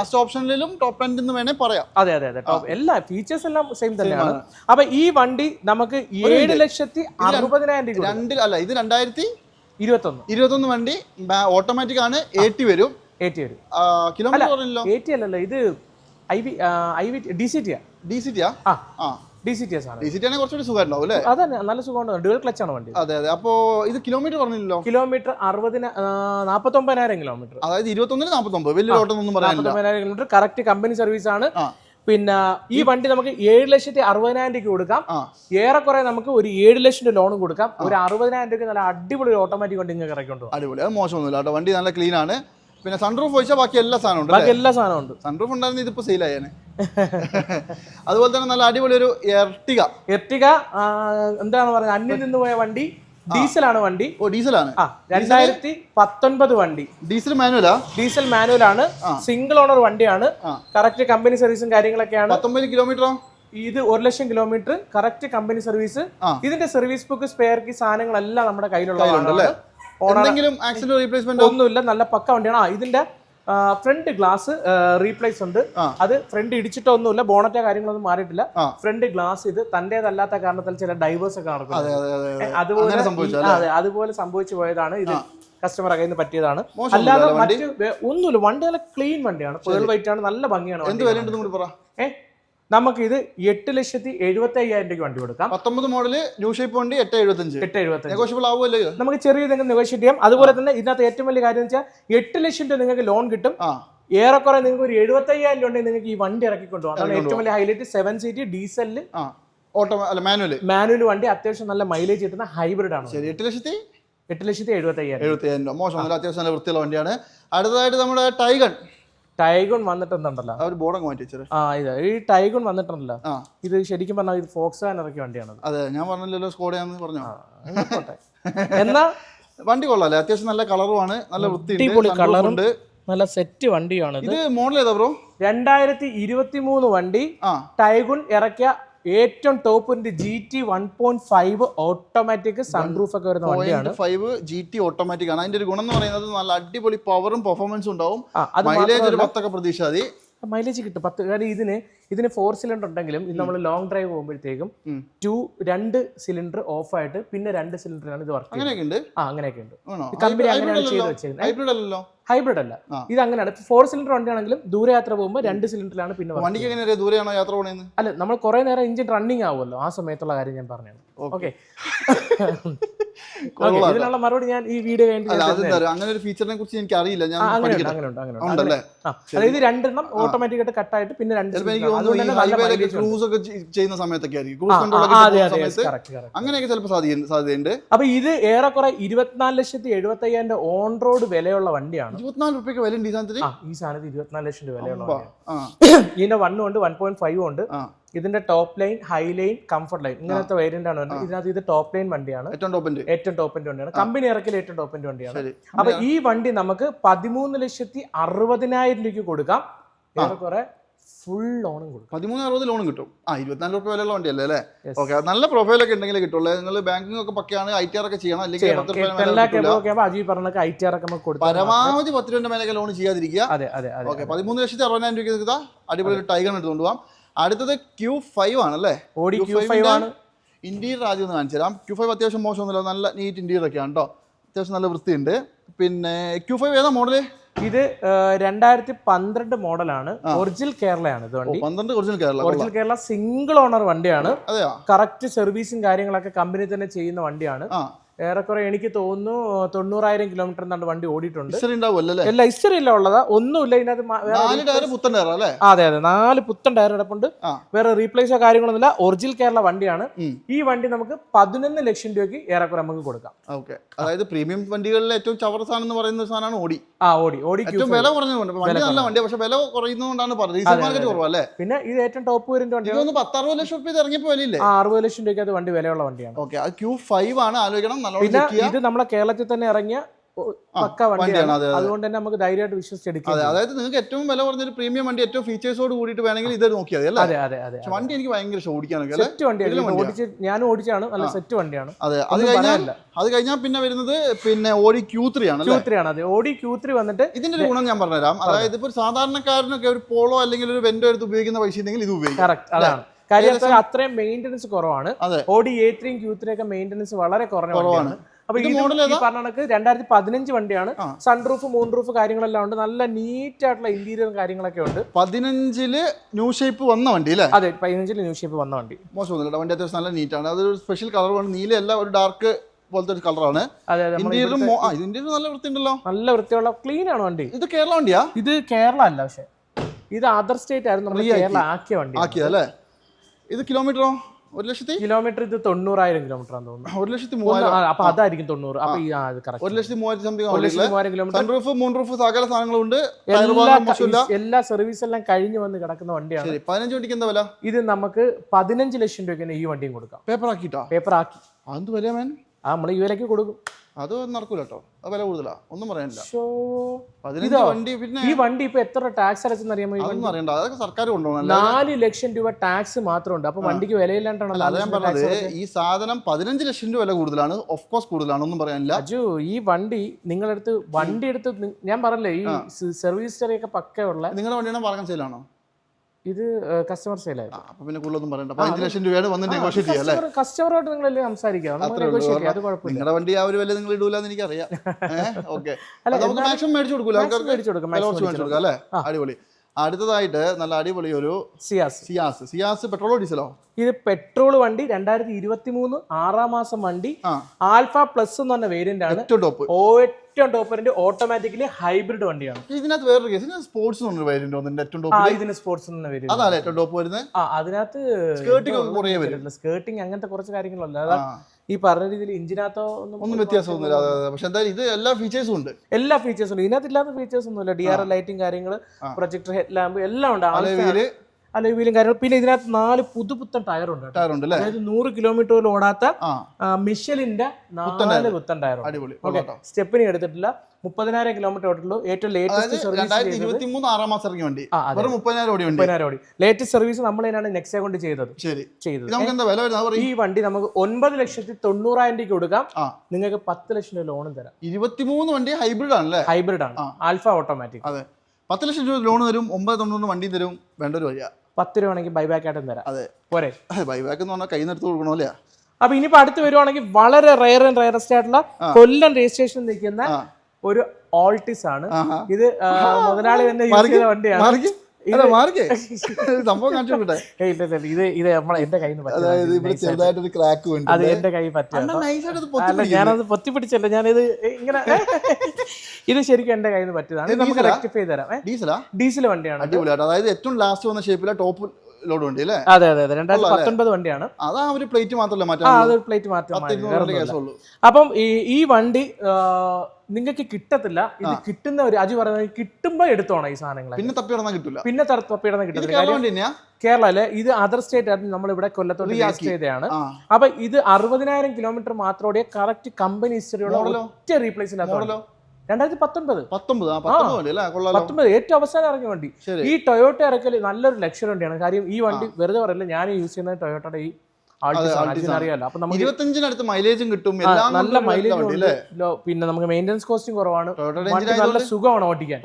ആസ്റ്റ് ഓപ്ഷനിലും ടോപ്പ് എൻഡ് എന്ന് വേണേ പറയാം. അതെ അതെ അതെ. എല്ലാ ഫീച്ചേഴ്സ് എല്ലാം സെയിം തന്നെയാണ്. അപ്പൊ ഈ വണ്ടി നമുക്ക് ഏഴ് ലക്ഷത്തി അറുപതിനായിരം രൂപ രണ്ട് അല്ല ഇത് രണ്ടായിരത്തി ഇരുപത്തൊന്ന്. ഇരുപത്തൊന്ന് വണ്ടി ഓട്ടോമാറ്റിക് ആണ്. എയ്റ്റി വരും. എയ്റ്റി വരും. കിലോമീറ്റർ എയ്റ്റി അല്ലല്ലോ. ഇത് I V I V D C T D C ആ. ആ. ഡി സി ടി എസ് ആണ്. ഡി സി ടി ആണെങ്കിൽ കുറച്ചുകൂടി സുഖമായിട്ടുണ്ടാവും അല്ലേ? അതന്നെ നല്ല സുഖമുണ്ട്. ഡ്യുവൽ ക്ലച്ച് ആണ് വണ്ടി. അതെ അതെ. അപ്പോ ഇത് കിലോമീറ്റർ പറഞ്ഞില്ലല്ലോ? കിലോമീറ്റർ അറുപതിന നാൽപ്പത്തൊമ്പതിനായിരം കിലോമീറ്റർ അതായത് ഇരുപത്തൊന്നിന് നാൽപ്പത്തൊമ്പത് വലിയ ഓട്ടൊന്നും പറയാനില്ല. നാൽപ്പത്തൊമ്പതിനായിരം കിലോമീറ്റർ കറക്റ്റ് കമ്പനി സർവീസ് ആണ്. പിന്നെ ഈ വണ്ടി നമുക്ക് ഏഴ് ലക്ഷത്തി അറുപതിനായിരം രൂപ കൊടുക്കാം. ഏറെക്കുറെ നമുക്ക് ഒരു ഏഴ് ലക്ഷം രൂപ ലോണും കൊടുക്കാം. ഒരു അറുപതിനായിരം രൂപ നല്ല അടിപൊളി ഓട്ടോമാറ്റിക് വണ്ടി നിങ്ങൾക്ക് ഇറക്കിക്കൊണ്ടു അടിപൊളി. അത് മോശമൊന്നുമില്ല കേട്ടോ. വണ്ടി നല്ല ക്ലീൻ ആണ്. പിന്നെ സൺറൂഫ് വെച്ചാൽ ബാക്കി എല്ലാ സാധനവും ഉണ്ട് ബാക്കി എല്ലാ സാധനവും ഉണ്ട്. സൺറൂഫ് ഉണ്ടായിരുന്നു ഇതിപ്പോ സെയിൽ ആയേനെ. അതുപോലെ തന്നെ നല്ല അടിപൊളി ഒരു എർട്ടിക എർട്ടിക എന്താണ് പറയുന്നത്? അന്യം നിന്ന് പോയ വണ്ടി ഡീസലാണ് വണ്ടി. ഓ ഡീസലാണ്. രണ്ടായിരത്തി പത്തൊൻപത് വണ്ടി. ഡീസൽ മാനുവലാ? ഡീസൽ മാനുവലാണ്. ആണ് സിംഗിൾ ഓണർ വണ്ടിയാണ്. കറക്റ്റ് കമ്പനി സർവീസും കാര്യങ്ങളൊക്കെയാണ്. പത്തൊമ്പത് കിലോമീറ്ററോ? ഇത് ഒരു lakh kilometre correct company service. ഇതിന്റെ സർവീസ് ബുക്ക് സ്പെയർ കി സാധനങ്ങളെല്ലാം നമ്മുടെ കയ്യിലുള്ളതാണ്. എന്തെങ്കിലും ആക്സിഡന്റ് റീപ്ലേസ്മെന്റ് ഒന്നുമില്ല നല്ല പക്ക വണ്ടിയാണ്. ആ ഇതിന്റെ ഫ്രണ്ട് ഗ്ലാസ് റീപ്ലേസ് ഉണ്ട്. അത് ഫ്രണ്ട് ഇടിച്ചിട്ടൊന്നുമില്ല ബോണറ്റോ കാര്യങ്ങളൊന്നും മാറിയിട്ടില്ല. ഫ്രണ്ട് ഗ്ലാസ് ഇത് തന്റേതല്ലാത്ത കാരണത്തിൽ ചില ഡൈവേഴ്സ് ഒക്കെ നടക്കും അതെ അതെ അതെ അതെ. അതുപോലെ അതെ അതുപോലെ സംഭവിച്ചു പോയതാണ്. ഇത് കസ്റ്റമർ കയ്യിൽ നിന്ന് പറ്റിയതാണ്. അല്ലാതെ? മറ്റ് ഒന്നുമില്ല വണ്ടി നല്ല ക്ലീൻ വണ്ടിയാണ്. പേൾ വൈറ്റ് ആണ് നല്ല ഭംഗിയാണ് എന്ത് വണ്ടി വില ഉണ്ടെന്ന് കൂടി പറ. ഏ? നമുക്ക് ഇത് എട്ട് ലക്ഷത്തി എഴുപത്തി അയ്യായിരം രൂപയ്ക്ക് വണ്ടി കൊടുക്കാം. പത്തൊമ്പത് മോഡൽ ന്യൂ ഷേപ്പ് വണ്ടി എട്ട് എഴുപത്തഞ്ച്. എട്ട് എഴുപത്തി നെഗോഷ്യബിൾ ആവുമല്ലോ നമുക്ക് ചെറിയ എന്തെങ്കിലും നെഗോഷിയേറ്റ് ചെയ്യാം. അതുപോലെ തന്നെ ഇതിനകത്ത് ഏറ്റവും വലിയ കാര്യം എന്ന് വെച്ചാൽ എട്ട് ലക്ഷം രൂപ നിങ്ങൾക്ക് ലോൺ കിട്ടും. ഏറെക്കുറെ നിങ്ങൾക്ക് ഒരു എഴുപത്തി അയ്യായിരം രൂപ ഉണ്ടെങ്കിൽ നിങ്ങൾക്ക് ഈ വണ്ടി ഇറക്കി കൊണ്ടുപോകാം. അതാണ് ഏറ്റവും വലിയ ഹൈലൈറ്റ് സെവൻ സീറ്റ് ഡീസലിൽ ആ. ഓട്ടോ മാനുവൽ മാനുവൽ വണ്ടി അത്യാവശ്യം നല്ല മൈലേജ് കിട്ടുന്ന ഹൈബ്രിഡ് ആണ്. ശരി എട്ട് ലക്ഷത്തി? എട്ട് ലക്ഷത്തി എഴുപത്തി അയ്യായിരം എഴുപത്തി അയ്യായിരം രൂപ. മോശം അത്യാവശ്യം നല്ല വൃത്തിയുള്ള വണ്ടിയാണ്. അടുത്തതായിട്ട് നമ്മുടെ ടൈഗൺ ടൈഗൺ വന്നിട്ടുണ്ടല്ലോ ആ ഒരു ബോർഡ് മാറ്റി ആ ഇത് ഈ ടൈഗൺ വന്നിട്ടുണ്ടല്ലോ. ഇത് ശരിക്കും പറഞ്ഞാൽ ഇത് ഫോക്സ് വാൻ ഇറക്കിയ വണ്ടിയാണ് അതെ ഞാൻ പറഞ്ഞല്ലോ സ്കോഡയാന്ന് പറഞ്ഞു. എന്നാ? വണ്ടി കൊള്ളാലേ അത്യാവശ്യം നല്ല കളറുമാണ് നല്ല വൃത്തിയുണ്ട് കളറുണ്ട് നല്ല സെറ്റ് വണ്ടിയാണ് ഇത് മോഡൽ ഏതാ ബ്രോ? രണ്ടായിരത്തി ഇരുപത്തി മൂന്ന് വണ്ടി ടൈഗുൺ ഇറക്കിയ ഏറ്റവും ടോപ്പ് ടോപ്പിന്റെ G T one point five automatic sunroof ഒക്കെ വരുന്ന വണ്ടിയാണ്. ഫൈവ് ജി ടി ഓട്ടോമാറ്റിക് ആണ്. അതിന്റെ ഒരു ഗുണം എന്ന് പറയുന്നത് നല്ല അടിപൊളി പവറും പെർഫോമൻസും ഉണ്ടാവും. മൈലേജ് ഒരു പത്തൊക്കെ പ്രതീക്ഷ മതി മൈലേജ് കിട്ടും. പത്ത് കാരണം ഇതിന് ഇതിന് ഫോർ സിലിണ്ടർ ഉണ്ടെങ്കിലും ഇത് നമ്മൾ ലോങ് ഡ്രൈവ് പോകുമ്പോഴത്തേക്കും. ടു രണ്ട് സിലിണ്ടർ ഓഫ് ആയിട്ട് പിന്നെ രണ്ട് സിലിണ്ടറാണ് ഇത് വർക്ക് അങ്ങനെയൊക്കെ ഉണ്ട്. ആ അങ്ങനെയൊക്കെ ഉണ്ട്. കമ്പനി അങ്ങനെയാണ് ചെയ്ത് അല്ലല്ലോ. വെച്ചേക്കുന്നത്. ഹൈബ്രിഡ് അല്ല. ഇത് അങ്ങനെയാണ് ഫോർ സിലിണ്ടർ വണ്ടിയാണെങ്കിലും ദൂരയാത്ര പോകുമ്പോൾ രണ്ട് സിലിണ്ടറിലാണ് പിന്നെ വണ്ടിക്ക് എങ്ങനെ ദൂരെയാണോ യാത്ര പോകുന്നത് അല്ല നമ്മൾ കുറെ നേരം എഞ്ചിൻ റണ്ണിങ് ആവുമല്ലോ. ആ സമയത്തുള്ള കാര്യം ഞാൻ പറഞ്ഞു ഓക്കെ ഇതിനുള്ള മറുപടി ഞാൻ ഈ വീഡിയോ അങ്ങനെ ഒരു ഫീച്ചറിനെ കുറിച്ച് എനിക്ക് അറിയില്ല. ഞാൻ അതായത് രണ്ടെണ്ണം ഓട്ടോമാറ്റിക് ആയിട്ട് കട്ടായിട്ട് പിന്നെ രണ്ട് ക്രൂസ് ഒക്കെ ചെയ്യുന്ന സമയത്തൊക്കെ അങ്ങനെയൊക്കെ ചിലപ്പോൾ സാധ്യതയുണ്ട്. അപ്പൊ ഇത് ഏറെക്കുറെ ഇരുപത്തിനാല് ലക്ഷത്തി എഴുപത്തി അയ്യായിരം ഓൺ റോഡ് വിലയുള്ള വണ്ടിയാണ്. ഇരുപത്തിനാല് റുപ്യക്ക് വില ഉണ്ട് ഈ സാധനത്തിന്? ആ ഈ സാധനത്തിന് ഇരുപത്തിനാല് ലക്ഷം രൂപ വിലയുള്ള ആ, ഇതിന്റെ വണ്ണും ഉണ്ട് വൺ പോയിന്റ് ഫൈവ് ഉണ്ട്. ആ. ഇതിന്റെ top line high line comfort line ഇങ്ങനത്തെ വേരിയന്റ് ആണ് വരുന്നത്. ഇതിനകത്ത് ഇത് ടോപ്പ് ലൈൻ വണ്ടിയാണ്. ഏറ്റവും ടോപ്പിന്റെ ഏറ്റവും ടോപ്പിന്റെ വണ്ടിയാണ്. കമ്പനി ഇറക്കിൽ ഏറ്റവും ടോപ്പിന്റെ വണ്ടിയാണ്. ശരി. അപ്പൊ ഈ വണ്ടി നമുക്ക് പതിമൂന്ന് ലക്ഷത്തി അറുപതിനായിരം രൂപയ്ക്ക് കൊടുക്കാം. ഏറെക്കുറെ ഫുൾ ലോണും കൊടുക്കും. പതിമൂന്ന് അറുപത് ലോണും കിട്ടും. ആ ഇരുപത്തിനാല് രൂപ വിലയുള്ള വണ്ടിയല്ലേ അല്ലേ. ഓക്കെ നല്ല പ്രൊഫൈലൊക്കെ ഉണ്ടെങ്കിൽ കിട്ടുള്ളൂ. നിങ്ങൾ ബാങ്കിങ് ഒക്കെ പക്കയാണ് ഐ ടി ആർ ഒക്കെ ചെയ്യണം അല്ലെങ്കിൽ പത്ത് രൂപ മേലെ എല്ലാ കിട്ടില്ല. കേബിളൊക്കെ ആകുമ്പോൾ അജി പറഞ്ഞ ഐ ടി ആർ ഒക്കെ കൊടുത്താൽ പരമാവധി പത്ത് രൂപ മേലൊക്കെ ലോൺ ചെയ്യാതിരിക്കുക. അതെ അതെ ഓക്കെ പതിമൂന്ന് ലക്ഷത്തി അറുപതിനായിരം രൂപയ്ക്ക് ഇതാ അടിപൊളി ഒരു ടൈഗർ എടുത്തുകൊണ്ട് പോവാം. അടുത്തത് ക്യൂ ഫൈവ് ആണല്ലേ ഓടി Q5 ക്യൂ ഫൈവ് ആണ്. ഇന്റീരിയർ ആദ്യം ഒന്ന് കാണിച്ചു തരാം. ക്യൂ ഫൈവ് അത്യാവശ്യം മോശമൊന്നുമില്ല നല്ല നീറ്റ് ഇന്റീരിയർ ഒക്കെയാണ് കേട്ടോ അത്യാവശ്യം നല്ല വൃത്തിയുണ്ട്. പിന്നെ ക്യൂ ഫൈവ് ഏതാ മോഡൽ ഇത് രണ്ടായിരത്തി പന്ത്രണ്ട് മോഡലാണ് ഒറിജിനൽ കേരളയാണ് ഇത് വണ്ടി. പന്ത്രണ്ട് original Kerala. Original Kerala single owner വണ്ടിയാണ്. കറക്റ്റ് സർവീസും കാര്യങ്ങളൊക്കെ കമ്പനി തന്നെ ചെയ്യുന്ന വണ്ടിയാണ്. ഏറെക്കുറെ എനിക്ക് തോന്നുന്നു തൊണ്ണൂറായിരം കിലോമീറ്റർ എന്നാണ് വണ്ടി ഓടിയിട്ടുണ്ട്. എല്ലാ ഹിസ്റ്ററി ഇല്ല ഉള്ളതാ. ഒന്നുമില്ല ഇതിനകത്ത് അതെ അതെ നാല് പുത്തൻ ടയർ കിടപ്പുണ്ട്. വേറെ റീപ്ലേസോ കാര്യങ്ങളൊന്നുമില്ല. ഒറിജിനൽ കേരള വണ്ടിയാണ്. ഈ വണ്ടി നമുക്ക് പതിനൊന്ന് ലക്ഷം രൂപയ്ക്ക് ഏറെക്കുറെ നമുക്ക് കൊടുക്കാം. ഓക്കെ. അതായത് പ്രീമിയം വണ്ടികളിൽ ഏറ്റവും ചവറസാണെന്ന് പറയുന്ന ഒരു സാധനമാണ് ഓടി. ആ ഓടി. ഓടി Q5. ഏറ്റവും വില കുറഞ്ഞതുകൊണ്ട്. വണ്ടി നല്ല വണ്ടി പക്ഷെ വില കുറയുന്നതുകൊണ്ടാണ് പറഞ്ഞത്. കുറവല്ലേ പിന്നെ ഇത് ഏറ്റവും ടോപ്പ് വരുന്ന വണ്ടിയാണ്. പത്തറുപത് ലക്ഷം ഇറങ്ങിയപ്പോ വിലയില്ലേ? ആ അറുപത് ലക്ഷം രൂപയ്ക്ക് അത് വണ്ടി വിലയുള്ള വണ്ടിയാണ്. ഓക്കെ. അത് ക്യൂ ഫൈവ് ആണ്. ആലോചിക്കണം. പിന്നെ ഇത് നമ്മളെ കേരളത്തിൽ തന്നെ ഇറങ്ങിയ പക്ക വണ്ടിയാണ്, വണ്ടിയാണ്. അതെ, അതെ. അതുകൊണ്ട് തന്നെ നമുക്ക് ധൈര്യമായിട്ട് വിശ്വസിച്ചെടുക്കാം അതെ അതായത് നിങ്ങൾക്ക് ഏറ്റവും വില കുറഞ്ഞൊരു പ്രീമിയം വണ്ടി ഏറ്റവും ഫീച്ചേഴ്സോട് കൂടിയിട്ട് വേണമെങ്കിൽ ഇത് നോക്കിയാൽ അല്ലേ? അതെ അതെ അതെ വണ്ടി എനിക്ക് ഭയങ്കര ഓടിക്കാനൊക്കെ സെറ്റ് വണ്ടിയാണ്. ഓടിച്ച് ഞാൻ ഓടിച്ചാണ് നല്ല സെറ്റ് വണ്ടിയാണ്. അതെ അത് കഴിഞ്ഞാൽ. അത് കഴിഞ്ഞാൽ പിന്നെ വരുന്നത് പിന്നെ ഓടി ക്യൂ ത്രീ ആണ് ക്യൂ ത്രീ ആണ് അതെ. ഓടി ക്യൂ ത്രീ വന്നിട്ട് ഇതിന്റെ ഒരു ഗുണം ഞാൻ പറഞ്ഞുതരാം. അതായത് ഇപ്പൊ ഒരു സാധാരണക്കാരനൊക്കെ ഒരു പോളോ അല്ലെങ്കിൽ ഒരു വെന്റോ എടുത്ത് ഉപയോഗിക്കുന്ന പൈസ ഉണ്ടെങ്കിൽ ഇത് ഉപയോഗിക്കും. അതാണ്. കാര്യം അത്ര അത്രയും മെയിന്റനൻസ് കുറവാണ്. ഓഡി ഓടി എ ത്രീയും ക്യൂ ത്രീ ഒക്കെ മെയിന്റനൻസ് വളരെ കുറഞ്ഞ കുറവാണ്. അപ്പൊ ഈ മോഡൽ പറഞ്ഞ കണക്ക് രണ്ടായിരത്തി പതിനഞ്ച് വണ്ടിയാണ്. സൺ സൺറൂഫ് മൂൺ റൂഫ് കാര്യങ്ങളെല്ലാം ഉണ്ട്. നല്ല നീറ്റ് ആയിട്ടുള്ള ഇന്റീരിയർ കാര്യങ്ങളൊക്കെ ഉണ്ട്. പതിനഞ്ചിൽ ന്യൂ ഷേപ്പ് വന്ന വണ്ടി അല്ലേ? അതെ പതിനഞ്ചിൽ ന്യൂ ഷേപ്പ് വന്ന വണ്ടി. മോശമൊന്നുമില്ല വണ്ടി അത്യാവശ്യം നല്ല നീറ്റ് ആണ്. അതൊരു സ്പെഷ്യൽ കളർ കളറാണ് നീലയല്ല ഒരു ഡാർക്ക് പോലത്തെ ഒരു കളറാണ് അതെ അതെ നമ്മൾ ഇന്റീരിയറും ഇന്റീരിയർ നല്ല വൃത്തിയുണ്ടല്ലോ. നല്ല വൃത്തിയുള്ള ക്ലീൻ ആണ് വണ്ടി. ഇത് കേരള വണ്ടിയാ? ഇത് കേരള അല്ല പക്ഷെ. ഇത് അതർ സ്റ്റേറ്റ് ആയിരുന്നു കേരള ആക്കിയ വണ്ടി ആക്കിയതല്ലേ? ഇത് കിലോമീറ്ററോ ഒരു ലക്ഷത്തി? കിലോമീറ്റർ ഇത് തൊണ്ണൂറായിരം കിലോമീറ്റർ ആണെന്ന് തോന്നുന്നു. ഒരു ലക്ഷത്തി മൂവായിരം. അപ്പൊ അതായിരിക്കും തൊണ്ണൂറ്. അപ്പൊ ഈ ഒരു ലക്ഷത്തി മൂവായിരത്തി സംതിങ് മൂവായിരം കിലോമീറ്റർ റൂഫ് മൂൺ റൂഫ് സകല സാധനങ്ങളുണ്ട്. എല്ലാ സർവീസ് എല്ലാം കഴിഞ്ഞു വന്ന് കിടക്കുന്ന വണ്ടിയാണ്. പതിനഞ്ച് വണ്ടിക്ക് എന്താ വില? ഇത് നമുക്ക് പതിനഞ്ച് ലക്ഷം രൂപയ്ക്ക് ഈ വണ്ടിയും കൊടുക്കാം. പേപ്പർ ആക്കിട്ടോ പേപ്പർ ആക്കി. അത് വില മേൻ ആ നമ്മൾ ഈ വിലക്ക് കൊടുക്കും. അത് നടക്കൂല കേട്ടോ അത് വില കൂടുതലാ. ഒന്നും പറയാനില്ല. പതിനഞ്ച്? വണ്ടി പിന്നെ ഈ വണ്ടി ഇപ്പൊ എത്ര ടാക്സ് അടച്ചെന്ന് അറിയാമോ? അതൊന്നും അറിയണ്ട. അതൊക്കെ സർക്കാർ കൊണ്ടുപോകണം. നാല് ലക്ഷം രൂപ ടാക്സ് മാത്രമുണ്ട്. അപ്പൊ വണ്ടിക്ക് വിലയില്ലാണ്ടാണ് അത് ഞാൻ പറഞ്ഞത്. ഈ സാധനം പതിനഞ്ച് ലക്ഷം രൂപ വില കൂടുതലാണ്. ഓഫ് കോഴ്സ് കൂടുതലാണ്. ഒന്നും പറയാനില്ല. അജു ഈ വണ്ടി നിങ്ങളെടുത്ത് വണ്ടി എടുത്ത് ഞാൻ പറഞ്ഞല്ലേ ഈ സർവീസ് ചെറിയൊക്കെ പക്കയുള്ള നിങ്ങളുടെ വണ്ടിയാണ് പറഞ്ഞ സെയിലാണോ ഇത് കസ്റ്റമർ സെയിലായിരുന്നു അപ്പൊ പിന്നെ കൂടുതലൊന്നും പറയണ്ട. പതിനഞ്ച് ലക്ഷം രൂപയാണ് വന്ന് നെഗോഷിയേറ്റ് ചെയ്യാം അല്ലേ കസ്റ്റമറായിട്ട് നിങ്ങളല്ലേ സംസാരിക്കാം. നിങ്ങളുടെ വണ്ടി ആ ഒരു വില നിങ്ങൾ ഇടൂലെന്ന് എനിക്കറിയാം. ഏഹ് ഓക്കെ. അല്ല, നമുക്ക് മാക്സിമം മേടിച്ചു കൊടുക്കൂല? Maximum ആൾക്കാർക്ക് മേടിച്ച് കൊടുക്കാം, വില maximum കുറച്ച് മേടിച്ചു കൊടുക്കാം അല്ലേ? അടിപൊളി. അടുത്തതായിട്ട് നല്ല അടിപൊളി ഒരു സിയാസ്. സിയാസ്. സിയാസ് പെട്രോളോ ഡീസലോ? ഇത് പെട്രോൾ വണ്ടി രണ്ടായിരത്തി ഇരുപത്തി മൂന്ന് ആറാം മാസം വണ്ടി. ആൽഫ പ്ലസ് എന്ന് പറഞ്ഞ വേരിയന്റ് ആണ്. ടോപ്പ്. ഓ ഏറ്റവും ടോപ്പറിന്റെ ഓട്ടോമാറ്റിക്കലി ഹൈബ്രിഡ് വണ്ടിയാണ്. ഇതിനകത്ത് വേറൊരു കേസ് സ്പോർട്സ് എന്ന് പറഞ്ഞൊരു വേരിയന്റ് തോന്നുന്നുണ്ട് ഏറ്റവും ആ ടോപ്പ് ഇതിന് സ്പോർട്സ് എന്ന വേരിയന്റ് അതാണ് ഏറ്റവും ടോപ്പ് വരുന്നത്. ആ അതിനകത്ത് സ്കേർട്ടിംഗ് ഒക്കെ കുറേ വരും. സ്കേർട്ടിങ് അങ്ങനത്തെ കുറച്ച് കാര്യങ്ങളല്ല അതാ ഈ പറഞ്ഞ രീതിയിൽ ഇഞ്ചിനകത്തോ ഒന്നും വ്യത്യാസമൊന്നുമില്ല. അതെ, അതെ. പക്ഷെ എന്തായാലും ഇത് എല്ലാ ഫീച്ചേഴ്സും ഉണ്ട്. എല്ലാ ഫീച്ചേഴ്സും ഉണ്ട്. ഇതിനകത്ത് ഇല്ലാത്ത ഫീച്ചേഴ്സ് ഒന്നുമില്ല. ഡി ആർ ലൈറ്റിംഗ് കാര്യങ്ങൾ പ്രൊജക്ടർ ഹെഡ് ലാമ്പ് എല്ലാം ഉണ്ട്. അലവിയിലും കാര്യങ്ങൾ പിന്നെ ഇതിനകത്ത് നാല് പുതുപുത്തൻ ടയറുണ്ട് ടയറുണ്ട് അതായത് നൂറ് കിലോമീറ്റർ പോലും ഓടാത്ത മിഷലിന്റെ നാല് പുത്തൻ ഓക്കെ. സ്റ്റെപ്പിനി എടുത്തിട്ടില്ല. മുപ്പതിനായിരം കിലോമീറ്റർ ഓട്ടുള്ളൂ ഏറ്റവും ലേറ്റസ്റ്റ് ആറാം മാസം ഇറങ്ങിയ വണ്ടി. വെറും മുപ്പതിനായിരം ഓടി മുപ്പതിനായിരം ഓടി. ലേറ്റസ്റ്റ് സർവീസ് നമ്മൾ തന്നെയാണ് നെക്സ കൊണ്ട് ചെയ്തത്. ശരി. ചെയ്തത്. നമുക്ക് എന്താ വില ഈ വണ്ടി നമുക്ക് ഒൻപത് ലക്ഷത്തി തൊണ്ണൂറായിരം രൂപയ്ക്ക് കൊടുക്കാം. നിങ്ങൾക്ക് പത്ത് ലക്ഷം രൂപ ലോണും തരാം. ഇരുപത്തിമൂന്ന് വണ്ടി ഹൈബ്രിഡ് ആണല്ലേ? ഹൈബ്രിഡ് ആണ്. ആൽഫ ഓട്ടോമാറ്റിക് അതെ. പത്ത് ലക്ഷം രൂപ ലോൺ തരും ഒമ്പത് തൊണ്ണൂറ് വണ്ടി തരും വേണ്ട ഒരു വഴിയാ. പത്ത് രൂപ ആണെങ്കിൽ ബൈബാക്ക് ആയിട്ടും തരാം. അതെ. പോരെ? ബൈബാക്ക് എന്ന് പറഞ്ഞാൽ കൈ നിർത്ത് കൊടുക്കണമല്ലേ? അപ്പൊ ഇനിയിപ്പോ അടുത്ത് വരുവാണെങ്കിൽ വളരെ റയർ ആൻഡ് റയറസ്റ്റ് ആയിട്ടുള്ള കൊല്ലം രജിസ്ട്രേഷൻ നിൽക്കുന്ന ഒരു ഓൾട്ടിസ് ആണ്. ഇത് മുതലാളി തന്നെ യൂസ്. ചെയ്ത വണ്ടിയാണ്. സംഭവം ഇത് ഇത് നമ്മളെ എന്റെ കയ്യിൽ നിന്ന് അതായത് ഇവിടെ ചെറുതായിട്ടൊരു ക്രാക്ക് വേണ്ടി? അത് എന്റെ കൈ പറ്റിയ നൈസായിട്ട് അത് അല്ല ഞാനത് ഞാനിത് ഇങ്ങനെ ഇത് ശരിക്കും എന്റെ കയ്യിൽ നിന്ന് പറ്റിയതാണ് നമുക്ക് റെക്ടിഫൈ തരാം. ഡീസലാ? ഡീസൽ വണ്ടിയാണ്. അടിപൊളിയായിട്ട് അതായത് ഏറ്റവും ലാസ്റ്റ് വന്ന ഷേപ്പിലെ ടോപ്പ് ലോഡ് വണ്ടി അല്ലേ അതെ അതെ അതെ. രണ്ടായിരത്തി പത്തൊൻപത് വണ്ടിയാണ്. അതാ ഒരു പ്ലേറ്റ് മാത്രമല്ല പ്ലേറ്റ് മാറ്റം അപ്പം ഈ വണ്ടി നിങ്ങൾക്ക് കിട്ടത്തില്ല. ഇത് കിട്ടുന്ന ഒരു അജി പറയുന്നത് കിട്ടുമ്പോ എടുത്തോണം ഈ സാധനങ്ങൾ പിന്നെ തപ്പി കിട്ടില്ല കിട്ടൂല. പിന്നെ തപ്പിടന്ന കിട്ടില്ല കിട്ടത്തില്ല. കേരള കാര്യം വണ്ടി ഇത് അതർ സ്റ്റേറ്റ് ആയിരുന്നു. നമ്മൾ ഇവിടെ രജിസ്റ്റർ ചെയ്തതാണ്. അപ്പൊ ഇത് അറുപതിനായിരം കിലോമീറ്റർ മാത്രം ഓടിയ കറക്റ്റ് കമ്പനി ഹിസ്റ്ററിയുള്ള ഒറ്റ റീപ്ലേസ് ഇല്ലാത്ത രണ്ടായിരത്തി പത്തൊൻപത് പത്തൊമ്പത് പത്തൊമ്പത്. ഏറ്റവും അവസാനം ഇറങ്ങിയ വണ്ടി. ഈ ടൊയോട്ട ഇറക്കൽ നല്ലൊരു ലക്ഷ്യം വണ്ടിയാണ്. കാര്യം ഈ വണ്ടി വെറുതെ പറയല്ല ഞാൻ യൂസ് ചെയ്യുന്ന ടൊയോട്ടയുടെ ഈ അറിയാലോ. അപ്പൊ നമുക്ക് ഇരുപത്തഞ്ചിനടുത്ത് മൈലേജും കിട്ടും. നല്ല മൈലേജ് പിന്നെ നമുക്ക് മെയിന്റെനൻസ് കോസ്റ്റും കുറവാണ്. നല്ല സുഖമാണ് ഓടിക്കാൻ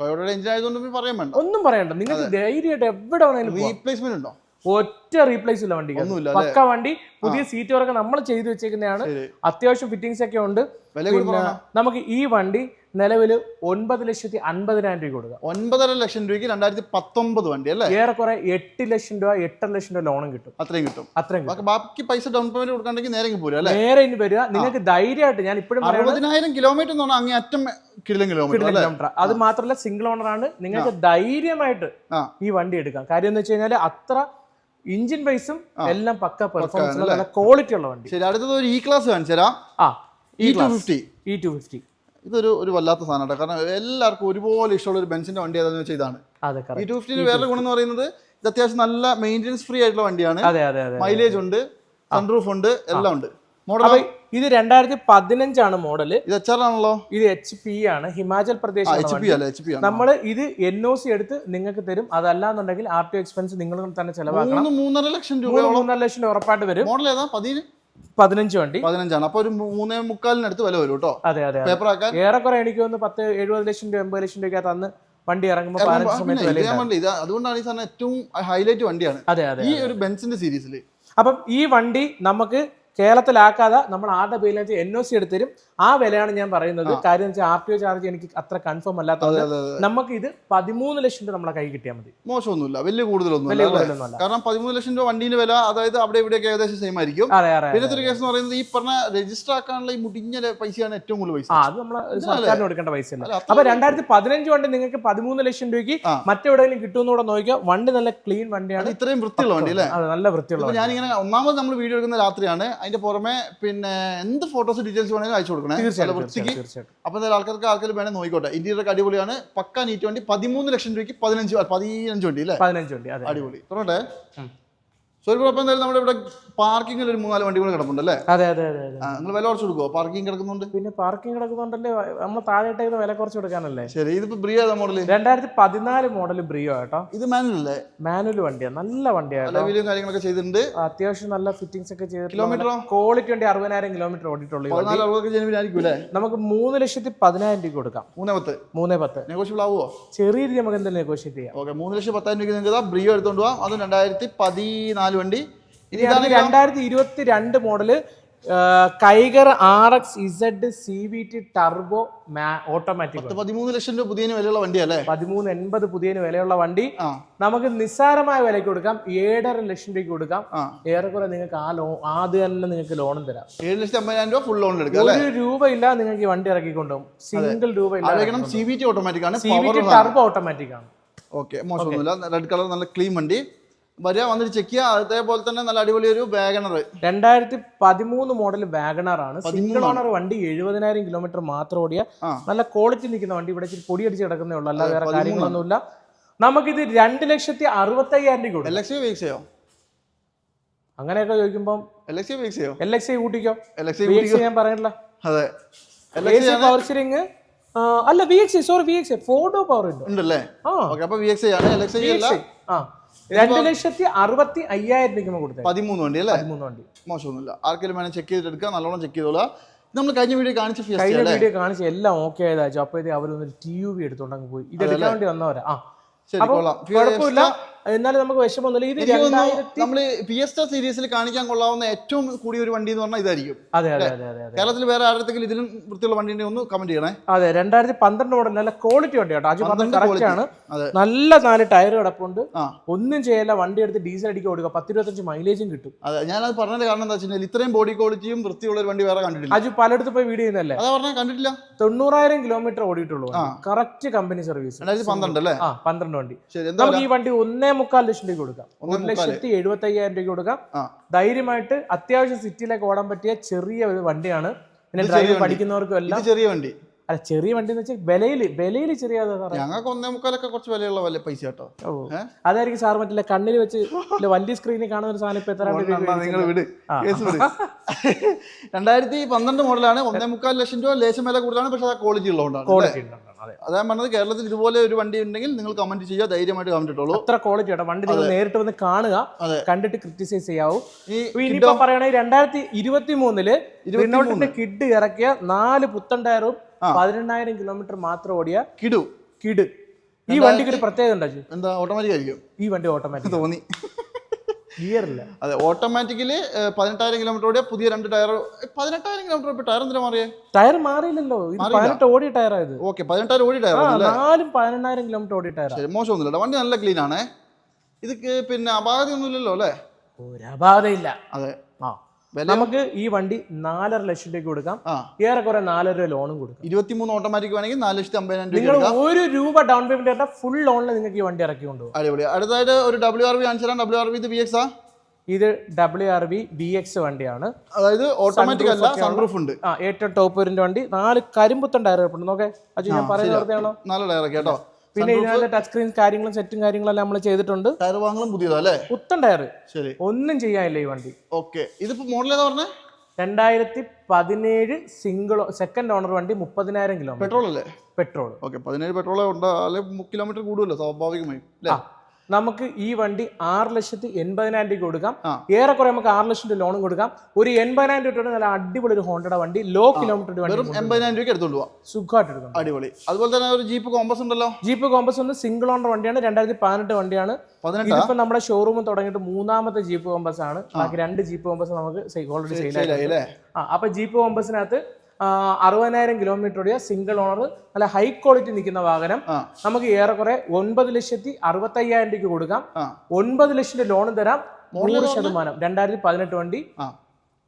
ഒന്നും പറയണ്ട നിങ്ങൾക്ക് ധൈര്യമായിട്ട് എവിടെ വേണമെങ്കിലും. റീപ്ലേസ്മെന്റ് ഉണ്ടോ? ഒറ്റ റീപ്ലേസ് ഇല്ല വണ്ടി പക്ക വണ്ടി പുതിയ സീറ്റ് വർക്ക് നമ്മൾ ചെയ്തു വെച്ചേക്കുന്നതാണ്. അത്യാവശ്യം ഫിറ്റിംഗ്സ് ഒക്കെ ഉണ്ട്. നമുക്ക് ഈ വണ്ടി നിലവിൽ ഒൻപത് ലക്ഷത്തി അൻപതിനായിരം രൂപ കൊടുക്കുക. ഒൻപതര ലക്ഷം രൂപയ്ക്ക് രണ്ടായിരത്തി പത്തൊമ്പത് വണ്ടി അല്ലേ? ഏറെക്കുറെ എട്ട് ലക്ഷം രൂപ എട്ടര ലക്ഷം രൂപ ലോണും കിട്ടും. അത്രയും കിട്ടും. അത്രയും കിട്ടും. ബാക്കി- പൈസ ഡൗൺ പേയ്മെന്റ് കൊടുക്കാണ്ടെങ്കിൽ നേരെ പോരും അല്ലേ? നേരെ ഇനി വരിക. നിങ്ങൾക്ക് ധൈര്യമായിട്ട് ഞാൻ ഇപ്പോഴും അറുപതിനായിരം കിലോമീറ്റർ എന്ന് പറഞ്ഞാൽ അങ്ങേ അറ്റം കിടിലം കിലോമീറ്റർ അത് മാത്രമല്ല സിംഗിൾ ഓണർ ആണ്. നിങ്ങൾക്ക് ധൈര്യമായിട്ട് ഈ വണ്ടി എടുക്കാം. കാര്യം എന്ന് വെച്ച് കഴിഞ്ഞാൽ അത്ര ഇഞ്ചിൻ വൈസും എല്ലാം പക്ക പെർഫോമൻസ് നല്ല ക്വാളിറ്റി ഉള്ള വണ്ടി. ശരി അടുത്തത് ഒരു ഇ ക്ലാസ് കാണിച്ചു തരാം. ആ E two fifty E two fifty ഇതൊരു ഒരു വല്ലാത്ത സാധനമാണ് കാരണം എല്ലാവർക്കും ഒരുപോലെ ഇഷ്ടമുള്ള ഒരു ബെൻസിന്റെ വണ്ടി ഏതാണെന്ന് വെച്ചാൽ ഇതാണ്. ഈ. ടു ഫിഫ്റ്റിന് വേറെ ഗുണം എന്ന് പറയുന്നത് ഇത് അത്യാവശ്യം നല്ല മെയിന്റെനൻസ് ഫ്രീ ആയിട്ടുള്ള വണ്ടിയാണ്. മൈലേജ് ഉണ്ട് സൺറൂഫ് ഉണ്ട് എല്ലാം ഉണ്ട്. മോഡൽ ഇത് രണ്ടായിരത്തി പതിനഞ്ചാണ് മോഡൽ. ഇത് എച്ച് ആർ ആണല്ലോ? ഇത് എച്ച് പി ആണ് ഹിമാചൽ പ്രദേശ് നമ്മൾ ഇത് എൻ ഒ സി എടുത്ത് നിങ്ങൾക്ക് തരും. അതല്ലാന്നുണ്ടെങ്കിൽ ആർ ടി എക്സ്പെൻസ് നിങ്ങൾ തന്നെ ചെലവാക്കണം. മൂന്ന് മൂന്നര ലക്ഷം രൂപ മൂന്നര ലക്ഷം രൂപ ഉറപ്പായിട്ട് വരും. മോഡൽ ഏതാ? പതിന് പതിനഞ്ച് വണ്ടി. പതിനഞ്ചാണ്. അപ്പൊ ഒരു മൂന്നേ മുക്കാലിനടുത്ത് വില വരും കേട്ടോ. അതെ അതെ. പേപ്പർ ആക്കാൻ ഏറെക്കുറെ എനിക്ക് തോന്നുന്നു പത്ത് എഴുപത് ലക്ഷം രൂപ എൺപത് ലക്ഷം രൂപ അന്ന് വണ്ടി ഇറങ്ങുമ്പോൾ അതുകൊണ്ടാണ് ഈ സാധനം ഏറ്റവും ഹൈലൈറ്റ് വണ്ടിയാണ്. അതെ അതെ ഈ ഒരു ബെൻസിന്റെ സീരീസിൽ അപ്പം ഈ വണ്ടി നമുക്ക് കേരളത്തിലാക്കാതെ നമ്മൾ ആരുടെ പേരിൽ എൻ ഒ സി എടുത്തരും ആ വിലയാണ് ഞാൻ പറയുന്നത്. കാര്യം വെച്ചാൽ ആർ ടി ഒ ചാർജ് എനിക്ക് അത്ര കൺഫേം അല്ലാത്തത് നമുക്ക് ഇത് പതിമൂന്ന് ലക്ഷം രൂപ നമ്മളെ കൈ കിട്ടിയാൽ മതി. മോശമൊന്നുമില്ല. വലിയ കൂടുതലൊന്നും കാരണം പതിമൂന്ന് ലക്ഷം രൂപ വണ്ടീന്റെ വില അതായത് അവിടെ ഇവിടെയൊക്കെ ഏകദേശം സെയിം ആയിരിക്കും. പിന്നെ ഒരു കേസ് എന്ന് പറയുന്നത് ഈ പറഞ്ഞ രജിസ്റ്റർ ആക്കാനുള്ള ഈ മുടിഞ്ഞ പൈസയാണ് ഏറ്റവും കൂടുതൽ പൈസ. അത് നമ്മൾ സർക്കാരിന് കൊടുക്കേണ്ട പൈസ അപ്പൊ രണ്ടായിരത്തി പതിനഞ്ച് വണ്ടി നിങ്ങൾക്ക് പതിമൂന്ന് ലക്ഷം രൂപയ്ക്ക്. മറ്റെവിടെയെങ്കിലും കിട്ടുമെന്ന് കൂടെ നോക്കിയാൽ വണ്ടി നല്ല ക്ലീൻ വണ്ടിയാണ്. ഇത്രയും വൃത്തിയുള്ള വണ്ടി അല്ലേ? നല്ല വൃത്തിയുള്ള ഞാനിങ്ങനെ ഒന്നാമത് നമ്മൾ വീഡിയോ എടുക്കുന്ന രാത്രിയാണ്. അതിന്റെ പുറമെ പിന്നെ എന്ത് ഫോട്ടോസ് ഡീറ്റെയിൽസ് വേണമെങ്കിലും അയച്ചു കൊടുക്കണേ. തീർച്ചയായിട്ടും വൃത്തിക്ക് അപ്പൊ എന്തായാലും ആൾക്കാർക്ക് ആൾക്കാർ വേണേൽ നോക്കിക്കോട്ടെ. ഇന്റീരിയർ അടിപൊളിയാണ്. പക്ക നീറ്റ് വണ്ടി പതിമൂന്ന് ലക്ഷം രൂപയ്ക്ക് പതിനഞ്ച് പതിനഞ്ച് വണ്ടി അല്ലേ? പതിനഞ്ച് വണ്ടി അടിപൊളി. തുറട്ടെ എന്തായാലും നമ്മുടെ ഇവിടെ പാർക്കിംഗിൽ ഒരു മൂന്നാൽ വണ്ടി കൂടെ കിടപ്പുണ്ട് അല്ലേ അതെ അതെ അതെ. അതെ നിങ്ങൾ വില കുറച്ച് കൊടുക്കുമോ പാർക്കിംഗ് കിടക്കുന്നുണ്ട്? പിന്നെ പാർക്കിംഗ് കിടക്കുന്നുണ്ടല്ലേ നമ്മൾ താഴെ വില കുറച്ച് കൊടുക്കാനല്ലേ? ശരി ഇതിപ്പോ ബ്രിയ മോഡൽ രണ്ടായിരത്തി പതിനാല് മോഡൽ ബ്രിയോ കേട്ടോ ഇത് മാനുവൽ അല്ലേ മാനുവൽ വണ്ടിയാണ് നല്ല വണ്ടിയാണ് പല വീലും കാര്യങ്ങളൊക്കെ ചെയ്തിട്ടുണ്ട്. അത്യാവശ്യം നല്ല ഫിറ്റിംഗ്സ് ഒക്കെ കിലോമീറ്ററോ? കിലോമീറ്റർ ക്വാളിറ്റി വണ്ടി അറുപതിനായിരം കിലോമീറ്റർ ഓടിയിട്ടുള്ളൂ ഈ വണ്ടി. പതിനാല് അറുപതൊക്കെ ജനുവരി ആയിരിക്കും അല്ലേ നമുക്ക് മൂന്ന് ലക്ഷത്തി പതിനായിരം രൂപ കൊടുക്കാം. മൂന്നേ പത്ത്? മൂന്നേ പത്ത്. നെഗോഷ്യബിൾ ആവുമോ ചെറിയ രീതി നമുക്ക് എന്തെങ്കിലും നെഗോഷിയേറ്റ് ചെയ്യാം. ഓക്കെ മൂന്ന് ലക്ഷം പത്തായിരം രൂപയ്ക്ക് നിങ്ങൾക്ക് ബ്രിയോ എടുത്തോണ്ട് പോവാം. അതും രണ്ടായിരത്തി പതിനാല് വണ്ടി. ഇനി ഇനി ഇതാണ് രണ്ടായിരത്തി ഇരുപത്തി രണ്ട് model Kiger R X Z C V T turbo automatic പതിമൂന്ന് ലക്ഷം രൂപ പുതിയ വിലയുള്ള വണ്ടി അല്ലേ? പതിമൂന്ന് എൺപത് പുതിയ വിലയുള്ള വണ്ടി. നമുക്ക് നിസ്സാരമായ വിലയ്ക്ക് കൊടുക്കാം. ഏഴര ലക്ഷം രൂപയ്ക്ക് കൊടുക്കാം. ഏറെക്കുറെ നിങ്ങൾക്ക് ആ ലോ ആദ്യം തന്നെ നിങ്ങൾക്ക് ലോണും തരാം. ഏഴ് ലക്ഷത്തി അമ്പതിനായിരം രൂപ ഫുൾ ലോൺ എടുക്കാം ഒരു രൂപ ഇല്ല നിങ്ങൾക്ക് ഈ വണ്ടി ഇറക്കി കൊണ്ടുപോകും സിംഗിൾ രൂപ ഇല്ല സി വി ടി ഓട്ടോമാറ്റിക് ആണ്. C V T turbo automatic ആണ്. ഓക്കെ മോശമൊന്നുമില്ല. റെഡ് കളർ നല്ല ക്ലീൻ വണ്ടി. വരിക വന്നിട്ട് ചെക്ക് ചെയ്യുക. അതേപോലെ തന്നെ നല്ല അടിപൊളി ഒരു വാഗണർ രണ്ടായിരത്തി പതിമൂന്ന് മോഡൽ വാഗണർ ആണ്. സിംഗിൾ ഓണർ വണ്ടി എഴുപതിനായിരം കിലോമീറ്റർ മാത്രം ഓടിയ. നല്ല ക്വാളിറ്റി നിൽക്കുന്ന വണ്ടി. ഇവിടെ പൊടി അടിച്ച് കിടക്കുന്നേ ഉള്ളൂ. അല്ലാതെ വേറെ കാര്യങ്ങളൊന്നുമില്ല. നമുക്കിത് രണ്ട് ലക്ഷത്തി അറുപത്തി അയ്യായിരം രൂപ എൽ എക്സ് വേക്സയോ അങ്ങനെയൊക്കെ ചോദിക്കുമ്പോൾ എൽ എക്സ് എൽ കൂട്ടിക്കോ? എൽ എക്സ് ഞാൻ പറയണില്ല അതെ. പവർ സ്റ്റിയറിംഗ് അല്ല V X sorry V X four door power ഉണ്ട്. ഉണ്ടല്ലേ? ആ. ഓക്കെ അപ്പൊ വി എക്സ് ആണ്. എൽ എക്സ് ആ. രണ്ട് ലക്ഷത്തി അറുപത്തി അയ്യായിരം രൂപയ്ക്ക് കൊടുത്തത് പതിമൂന്ന് വണ്ടി അല്ലേ? പതിമൂന്ന് വണ്ടി. മോശമൊന്നുമില്ല. ആർക്കെങ്കിലും വേണം ചെക്ക് ചെയ്തിട്ട് എടുക്കുക നല്ലോണം ചെക്ക് ചെയ്തോളാം നമ്മൾ കഴിഞ്ഞ വീഡിയോ കാണിച്ച കഴിഞ്ഞ വീഡിയോ കാണിച്ച എല്ലാം ഓക്കെ ആയതാച്ചു അപ്പോഴത്തെ അവരൊന്നൊരു ടി യു വി എടുത്തോണ്ട് അങ്ങ് പോയി. ഇത് എടുക്കാൻ വേണ്ടി വന്നവരാ. ആ. ശരി കൊള്ളാം. കുഴപ്പമില്ല. എന്നാലും നമുക്ക് വിഷമമൊന്നുമില്ല. ഇത് രണ്ടായിരത്തി നമ്മൾ ഫിയസ്റ്റ സീരീസിൽ കാണിക്കാൻ കൊള്ളാവുന്ന ഏറ്റവും കൂടിയ ഒരു വണ്ടി എന്ന് പറഞ്ഞാൽ ഇതായിരിക്കും. അതെ അതെ അതെ അതെ അതെ. കേരളത്തിൽ വേറെ ആരുടെങ്കിലും ഇതിലും വൃത്തിയുള്ള വണ്ടി ഒന്ന് കമന്റ് ചെയ്യണേ. അതെ രണ്ടായിരത്തി പന്ത്രണ്ട് മോഡൽ നല്ല ക്വാളിറ്റി വണ്ടി കേട്ടോ. അജു കറക്റ്റ് ആണ്. അതെ. നല്ല നാല് ടയർ കിടപ്പുണ്ട്. ആ. ഒന്നും ചെയ്യല്ല വണ്ടി എടുത്ത് ഡീസൽ അടിക്കുക കൊടുക്കുക പത്തിരുപത്തഞ്ച് മൈലേജും കിട്ടും. അതെ ഞാൻ അത് പറഞ്ഞതിന്റെ കാരണം എന്താ വെച്ചാൽ ഇത്രയും ബോഡി ക്വാളിറ്റിയും വൃത്തിയുള്ള ഒരു വണ്ടി വേറെ കണ്ടിട്ടില്ല. അജു പലയിടത്ത് പോയി വീഡിയോ ചെയ്യുന്നല്ലേ അതാ പറഞ്ഞാൽ കണ്ടിട്ടില്ല. തൊണ്ണൂറായിരം കിലോമീറ്റർ ഓടിയിട്ടുള്ളൂ. കറക്റ്റ് കമ്പനി സർവീസ് രണ്ടായിരത്തി പന്ത്രണ്ട് അല്ലേ? ആ പന്ത്രണ്ട് വണ്ടി. ശരി എന്താ നമുക്ക് ഈ വണ്ടി ഒന്നേ മുക്കാൽ ലക്ഷം രൂപ കൊടുക്കാം. ഒരു ലക്ഷത്തി എഴുപത്തി അയ്യായിരം രൂപ കൊടുക്കാം ധൈര്യമായിട്ട് അത്യാവശ്യം സിറ്റിയിലേക്ക് ഓടാൻ പറ്റിയ ചെറിയ ഒരു വണ്ടിയാണ്. പിന്നെ ഡ്രൈവ്. പഠിക്കുന്നവർക്കും എല്ലാം ചെറിയ വണ്ടി. അല്ല ചെറിയ വണ്ടി എന്ന് വെച്ചാൽ വിലയിൽ വിലയിൽ ചെറിയ ഞങ്ങൾക്ക് ഒന്നേ മുക്കാലൊക്കെ കുറച്ച് വിലയുള്ള വില പൈസ കേട്ടോ. ഓ. അതായിരിക്കും സാർ മറ്റില്ല കണ്ണിൽ വെച്ച് വലിയ സ്ക്രീനിൽ കാണുന്ന ഒരു സാധനം ഇപ്പൊ എത്ര നിങ്ങൾ വിട്. രണ്ടായിരത്തി പന്ത്രണ്ട് മോഡലാണ്. ഒന്നേ മുക്കാൽ ലക്ഷം രൂപ ലേശം വില കൂടുതലാണ് പക്ഷെ അത് ക്വാളിറ്റി ഉള്ളതുകൊണ്ടാണ് ക്വാളിറ്റി ഉണ്ട് അതെ. പറഞ്ഞത് കേരളത്തിൽ ഇതുപോലെ ഒരു വണ്ടി ഉണ്ടെങ്കിൽ നിങ്ങൾ കമന്റ് ചെയ്യുക ധൈര്യമായിട്ട് കമന്റ് ഇട്ടോളൂ. അത്ര ക്വാളിറ്റി വണ്ടി നിങ്ങൾ നേരിട്ട് വന്ന് കാണുക കണ്ടിട്ട് ക്രിറ്റിസൈസ് ചെയ്യാവൂ. ഇനിയിപ്പോ രണ്ടായിരത്തി ഇരുപത്തി മൂന്നിൽ കിഡ് ഇറക്കിയ നാല് പുത്തൻ ടയറും പതിനെണ്ണായിരം കിലോമീറ്റർ മാത്രം ഓടിയ കിടു. കിട്. ഈ വണ്ടിക്ക് ഒരു പ്രത്യേകത ഉണ്ട് എന്താ ഓട്ടോമാറ്റിക് ആയിരിക്കും. ഈ വണ്ടി ഓട്ടോമാറ്റിക് തോന്നി. അതെ ഓട്ടോമാറ്റിക്കലി പതിനെട്ടായിരം കിലോമീറ്റർ ഓടിയ പുതിയ രണ്ട് ടയർ. പതിനെട്ടായിരം കിലോമീറ്റർ ഇപ്പൊ ടയർ എന്തിനാ മാറിയേ? ടയർ മാറിയില്ലല്ലോ. പതിനെട്ട് ഓടി ഓടിയ ടയറായത്. ഓക്കെ പതിനെട്ടായിരം ഓടി ടയർ നാലും പതിനെണ്ണായിരം കിലോമീറ്റർ ഓടി ടയർ മോശമൊന്നുമില്ല വണ്ടി നല്ല ക്ലീൻ ആണ്. ഇത് പിന്നെ അപാകതയൊന്നും ഇല്ലല്ലോ അല്ലേ? ഒരു അപാകതയില്ല. അതെ. നമുക്ക് ഈ വണ്ടി നാലര ലക്ഷം രൂപയ്ക്ക് കൊടുക്കാം. ഏറെ ഏറെക്കുറെ നാലര രൂപ ലോണും കൊടുക്കാം. ഇരുപത്തിമൂന്ന് ഓട്ടോമാറ്റിക് വേണമെങ്കിൽ നാല് ലക്ഷത്തി അമ്പതിനായിരം രൂപ നിങ്ങൾ ഒരു രൂപ ഡൗൺ പേയ്മെന്റ് ആയിട്ട് ഫുൾ ലോണിൽ നിങ്ങൾക്ക് ഈ വണ്ടി ഇറക്കി കൊണ്ടുപോകും. അടിപൊളി. അടുത്തായിട്ട് ഒരു ഡബ്ല്യു ആർ ബി കാണിച്ചാൽ ഡബ്ല്യു ആർ ബി ഇത് ബി എക്സ് ആ? ഇത് W R B B X വണ്ടിയാണ്. അതായത് ഓട്ടോമാറ്റിക് അല്ല സൺറൂഫ് ഉണ്ട്. ആ ഏറ്റവും ടോപ്പ് വരുന്ന വണ്ടി. നാല് കരിമ്പുത്തൻ ടയർ ഉണ്ട്. നോക്കേ അച്ഛൻ ഞാൻ പറയുന്നത് നാല് ടയർ കേട്ടോ. പിന്നെ ഇതിനകത്ത് ടച്ച് സ്ക്രീൻ കാര്യങ്ങളും സെറ്റും കാര്യങ്ങളെല്ലാം നമ്മൾ ചെയ്തിട്ടുണ്ട്. ടയർ വാങ്ങലും പുതിയതാ അല്ലേ? പുത്തൻ ടയർ ശരി. ഒന്നും ചെയ്യാനില്ല ഈ വണ്ടി. ഓക്കെ ഇതിപ്പോ മോഡൽ ഏതാ പറഞ്ഞേ? രണ്ടായിരത്തി പതിനേഴ് സിംഗിൾ സെക്കൻഡ് ഓണർ വണ്ടി മുപ്പതിനായിരം കിലോമീറ്റർ പെട്രോൾ അല്ലേ? പെട്രോൾ ഓക്കെ പതിനേഴ് പെട്രോൾ കിലോമീറ്റർ കൂടുമല്ലോ സ്വാഭാവികമായി അല്ലേ? നമുക്ക് ഈ വണ്ടി ആറ് ലക്ഷത്തി എൺപതിനായിരം രൂപ കൊടുക്കാം. ഏറെക്കുറെ നമുക്ക് ആറ് ലക്ഷം രൂപ ലോണും കൊടുക്കാം. ഒരു എൺപതിനായിരം രൂപ നല്ല അടിപൊളി ഒരു ഹോണ്ടയുടെ വണ്ടി ലോ കിലോമീറ്റർ വണ്ടി വെറും എൺപതിനായിരം രൂപയ്ക്ക് എടുത്തോണ്ട് പോവാം. സുഖമായിട്ട് എടുക്കാം. അടിപൊളി. അതുപോലെ തന്നെ ഒരു ജീപ്പ് കോമ്പസ് ഉണ്ടല്ലോ. ജീപ്പ് കോമ്പസ് ഒന്ന് സിംഗിൾ ഓണർ വണ്ടിയാണ് രണ്ടായിരത്തി പതിനെട്ട് വണ്ടിയാണ്. ഇതിപ്പോ നമ്മുടെ ഷോറൂമിൽ തുടങ്ങിയിട്ട് മൂന്നാമത്തെ ജീപ്പ് കോമ്പസ് ആണ്. ബാക്കി രണ്ട് ജീപ്പ് കോമ്പസ് നമുക്ക് ഓൾറെഡി ആ അപ്പൊ ജീപ്പ് കോമ്പസിനകത്ത് അറുപതിനായിരം കിലോമീറ്റർ ഓടിയ സിംഗിൾ ഓണർ നല്ല ഹൈ ക്വാളിറ്റി നിൽക്കുന്ന വാഹനം. നമുക്ക് ഏറെക്കുറെ ഒൻപത് ലക്ഷത്തി അറുപത്തി അയ്യായിരം രൂപയ്ക്ക് കൊടുക്കാം. ഒൻപത് ലക്ഷം രൂപ ലോൺ തരാം നൂറ് ശതമാനം. രണ്ടായിരത്തി പതിനെട്ട് വണ്ടി.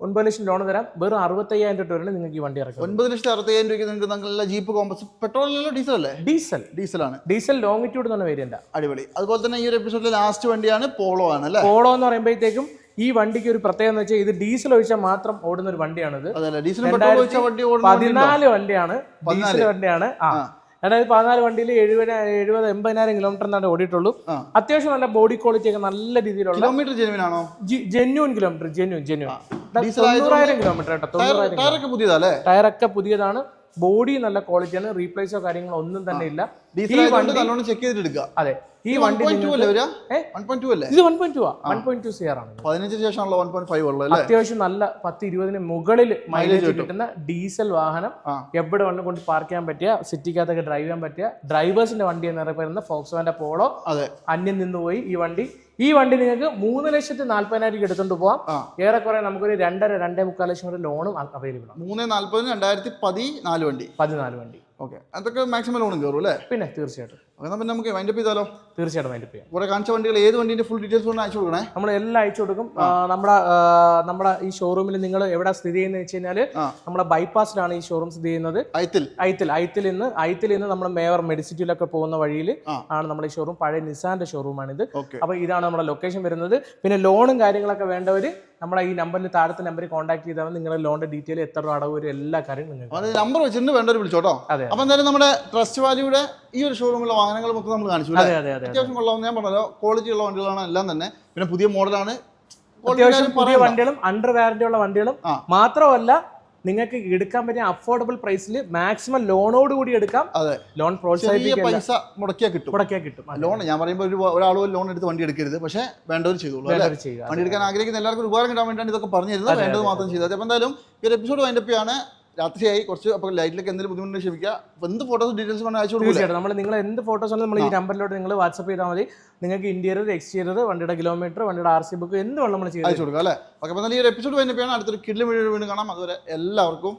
ഒൻപത് ലക്ഷം ലോൺ തരാം. വെറും അറുപത്തി അയ്യായിരം രൂപ വരെ നിങ്ങൾക്ക് ഈ വണ്ടി ഇറക്കാം. ഒൻപത് ലക്ഷത്തി അറുപത്തയ്യായിരം രൂപയ്ക്ക് നിങ്ങൾക്ക് നല്ല ജീപ്പ് കോമ്പസ് പെട്രോൾ ഡീസൽ അല്ലേ? ഡീസൽ ഡീസലാണ് ഡീസൽ ലോങ്ങിറ്റ്യൂഡ് തന്നെ വേരിയന്റ് അടിപൊളി. അതുപോലെ തന്നെ ഈ ഒരു എപ്പിസോഡിലെ ലാസ്റ്റ് വണ്ടിയാണ് പോളോ ആണ് അല്ലേ? പോളോ എന്ന് പറയുമ്പോഴത്തേക്കും ഈ വണ്ടിക്ക് ഒരു പ്രത്യേകത എന്ന് വെച്ചാൽ ഇത് ഡീസൽ ഒഴിച്ചാൽ മാത്രം ഓടുന്ന ഒരു വണ്ടിയാണിത്. പതിനാല് വണ്ടിയാണ് ഡീസൽ വണ്ടിയാണ്. ആ. രണ്ടായിരത്തി പതിനാല് വണ്ടിയിൽ എഴുപത് എഴുപത് എൺപതിനായിരം കിലോമീറ്റർ എന്നാണ് ഓടിയിട്ടുള്ളൂ. അത്യാവശ്യം നല്ല ബോഡി ക്വാളിറ്റി ഒക്കെ നല്ല രീതിയിലുള്ള കിലോമീറ്റർ ജെനുവിൻ ആണോ? ജെന്യൂൻ കിലോമീറ്റർ ജെന്യൂൻ ജെന്യൂൻ തൊണ്ണൂറായിരം കിലോമീറ്റർ കേട്ടോ തൊണ്ണൂറായിരം ടയറൊക്കെ പുതിയതാണ്. ബോഡി നല്ല ക്വാളിറ്റിയാണ്. റീപ്ലേസോ കാര്യങ്ങളോ ഒന്നും തന്നെ ഇല്ല. നല്ലോണം ചെക്ക് ചെയ്തിട്ട് എടുക്കുക. അതെ ഈ വണ്ടി ഇത് one point two one point two ആണ്. പതിനഞ്ചിന് ശേഷമാണല്ലോ വൺ പോയിന്റ് ഫൈവ് ഉള്ളത് അല്ലേ? അത്യാവശ്യം നല്ല പത്ത് ഇരുപതിന് മുകളിൽ മൈലേജ് കിട്ടുന്ന ഡീസൽ വാഹനം. എവിടെ വണ്ടി കൊണ്ട് പാർക്ക് ചെയ്യാൻ പറ്റിയ സിറ്റിക്കകത്തൊക്കെ ഡ്രൈവ് ചെയ്യാൻ പറ്റിയ ഡ്രൈവേഴ്സിന്റെ വണ്ടി എന്ന് പറയുന്ന ഫോക്സ്വാന്റെ പോളോ അതെ. അന്യം നിന്ന് പോയി ഈ വണ്ടി. ഈ വണ്ടി നിങ്ങൾക്ക് മൂന്ന് ലക്ഷത്തി നാല്പതിനായിരം എടുത്തുകൊണ്ട് പോവാം. ഏറെക്കുറെ നമുക്കൊരു രണ്ടര രണ്ടേ മുക്കാൽ ലക്ഷം വരെ ലോണും അവൈലബിൾ ആണ്. മൂന്ന് നാല്പതിന് രണ്ടായിരത്തി പതിനാല് വണ്ടി. പതിനാല് വണ്ടി. ഓക്കെ അതൊക്കെ മാക്സിമം ലോണും കയറും അല്ലേ? പിന്നെ തീർച്ചയായിട്ടും. എന്നാൽ പിന്നെ നമുക്ക് വൈൻഡപ്പ് ചെയ്താലോ? തീർച്ചയായിട്ടും വൈൻഡപ്പ് ചെയ്യാം. കുറെ കാണിച്ച വണ്ടികൾ ഏത് വണ്ടിന്റെ ഫുൾ ഡീറ്റെയിൽസ് കൊണ്ട് അയച്ചു കൊടുക്കണേ? നമ്മൾ എല്ലാം അയച്ചു കൊടുക്കും. നമ്മുടെ നമ്മുടെ ഈ ഷോറൂമിൽ നിങ്ങൾ എവിടെ സ്ഥിതി ചെയ്യുന്നത് വെച്ച് കഴിഞ്ഞാൽ. നമ്മുടെ ബൈപ്പാസിലാണ് ഈ ഷോറൂം സ്ഥിതി ചെയ്യുന്നത്. അയത്തിൽ ഐത്തിൽ. ഐത്തിൽ നിന്ന് ഐത്തിൽ നിന്ന് നമ്മൾ മേവർ മെഡിസിറ്റിയിലൊക്കെ പോകുന്ന വഴിയിൽ ആണ് നമ്മുടെ ഈ ഷോറൂം പഴയ നിസാന്റെ ഷോറൂമാണിത് അപ്പൊ അപ്പോൾ ഇതാണ് നമ്മുടെ ലൊക്കേഷൻ വരുന്നത്. പിന്നെ ലോണും കാര്യങ്ങളൊക്കെ വേണ്ടവർ നമ്മുടെ ഈ നമ്പറിൽ താഴത്തെ നമ്പറിൽ കോൺടാക്ട് ചെയ്താൽ നിങ്ങളുടെ ലോണിന്റെ ഡീറ്റെയിൽ എത്ര രൂപ അടവ് വരും എല്ലാ കാര്യവും നിങ്ങൾക്ക് അത് നമ്പർ വെച്ചിട്ട് വേണ്ടവർ വിളിച്ചോട്ടോ അതെ. അപ്പൊ എന്തായാലും നമ്മുടെ ട്രസ്റ്റ് വാല്യൂടെ ഈ ഒരു ഷോറൂമിലെ വാഹനങ്ങൾ മൊത്തം നമ്മൾ കാണിച്ചു? അതെ അതെ അതെ അത്യാവശ്യം കൊള്ളാവുന്ന ഞാൻ പറഞ്ഞല്ലോ ക്വാളിറ്റി ഉള്ള വണ്ടികളാണ് എല്ലാം തന്നെ. പിന്നെ പുതിയ മോഡലാണ് അത്യാവശ്യം പുതിയ വണ്ടികളും അണ്ടർ വാറന്റി ഉള്ള വണ്ടികളും മാത്രമല്ല നിങ്ങൾക്ക് എടുക്കാൻ പറ്റിയ അഫോർഡബിൾ പ്രൈസിൽ മാക്സിമം ലോണോട് കൂടി എടുക്കാം. അതെ. ലോൺ പൈസ മുടക്കിയാൽ കിട്ടും. മുടക്കിയാൽ കിട്ടും. ലോൺ ഞാൻ പറയുമ്പോൾ ഒരു ഒരാൾ ലോൺ എടുത്ത് വണ്ടി എടുക്കരുത്. പക്ഷേ വേണ്ടവർ ചെയ്തോളൂ വണ്ടി എടുക്കാൻ ആഗ്രഹിക്കുന്ന എല്ലാവർക്കും ഉപകാരം കിട്ടാൻ വേണ്ടിയാണ് ഇതൊക്കെ പറഞ്ഞു തരുന്നത് വേണ്ടത് മാത്രം ചെയ്താൽ അപ്പോൾ എന്തായാലും ഈ ഒരു എപ്പിസോഡ് വൈൻഡപ്പിയാണ് രാത്രിയായി കുറച്ച് അപ്പോൾ ലൈറ്റിലേക്ക് എന്തെങ്കിലും ബുദ്ധിമുട്ട് ക്ഷമിക്കുക. എന്ത് ഫോട്ടോസ് ഡീറ്റെയിൽസ് വേണം അയച്ചു കൊടുക്കും നമ്മൾ നിങ്ങൾ എന്ത് ഫോട്ടോസ് ആണ് നമ്മൾ ഈ നമ്പറിലോട്ട് നിങ്ങൾ വാട്സപ്പ് ചെയ്താൽ മതി. നിങ്ങൾക്ക് ഇന്റീരിയർ എക്സ്റ്റീരിയർ വണ്ടിയുടെ കിലോമീറ്റർ വണ്ടിയുടെ ആർ സി ബുക്ക് എന്ത് വേണം നമ്മൾ ചെയ്ത് അയച്ചു കൊടുക്കുക അല്ലേ? ഓക്കെ അപ്പോൾ ഈ ഒരു എപ്പിസോഡ് വൈൻഡപ്പിയാണ് അടുത്തൊരു കിഡിലും വീഡിയോ വീണ്ടും കാണാം. അതുവരെ എല്ലാവർക്കും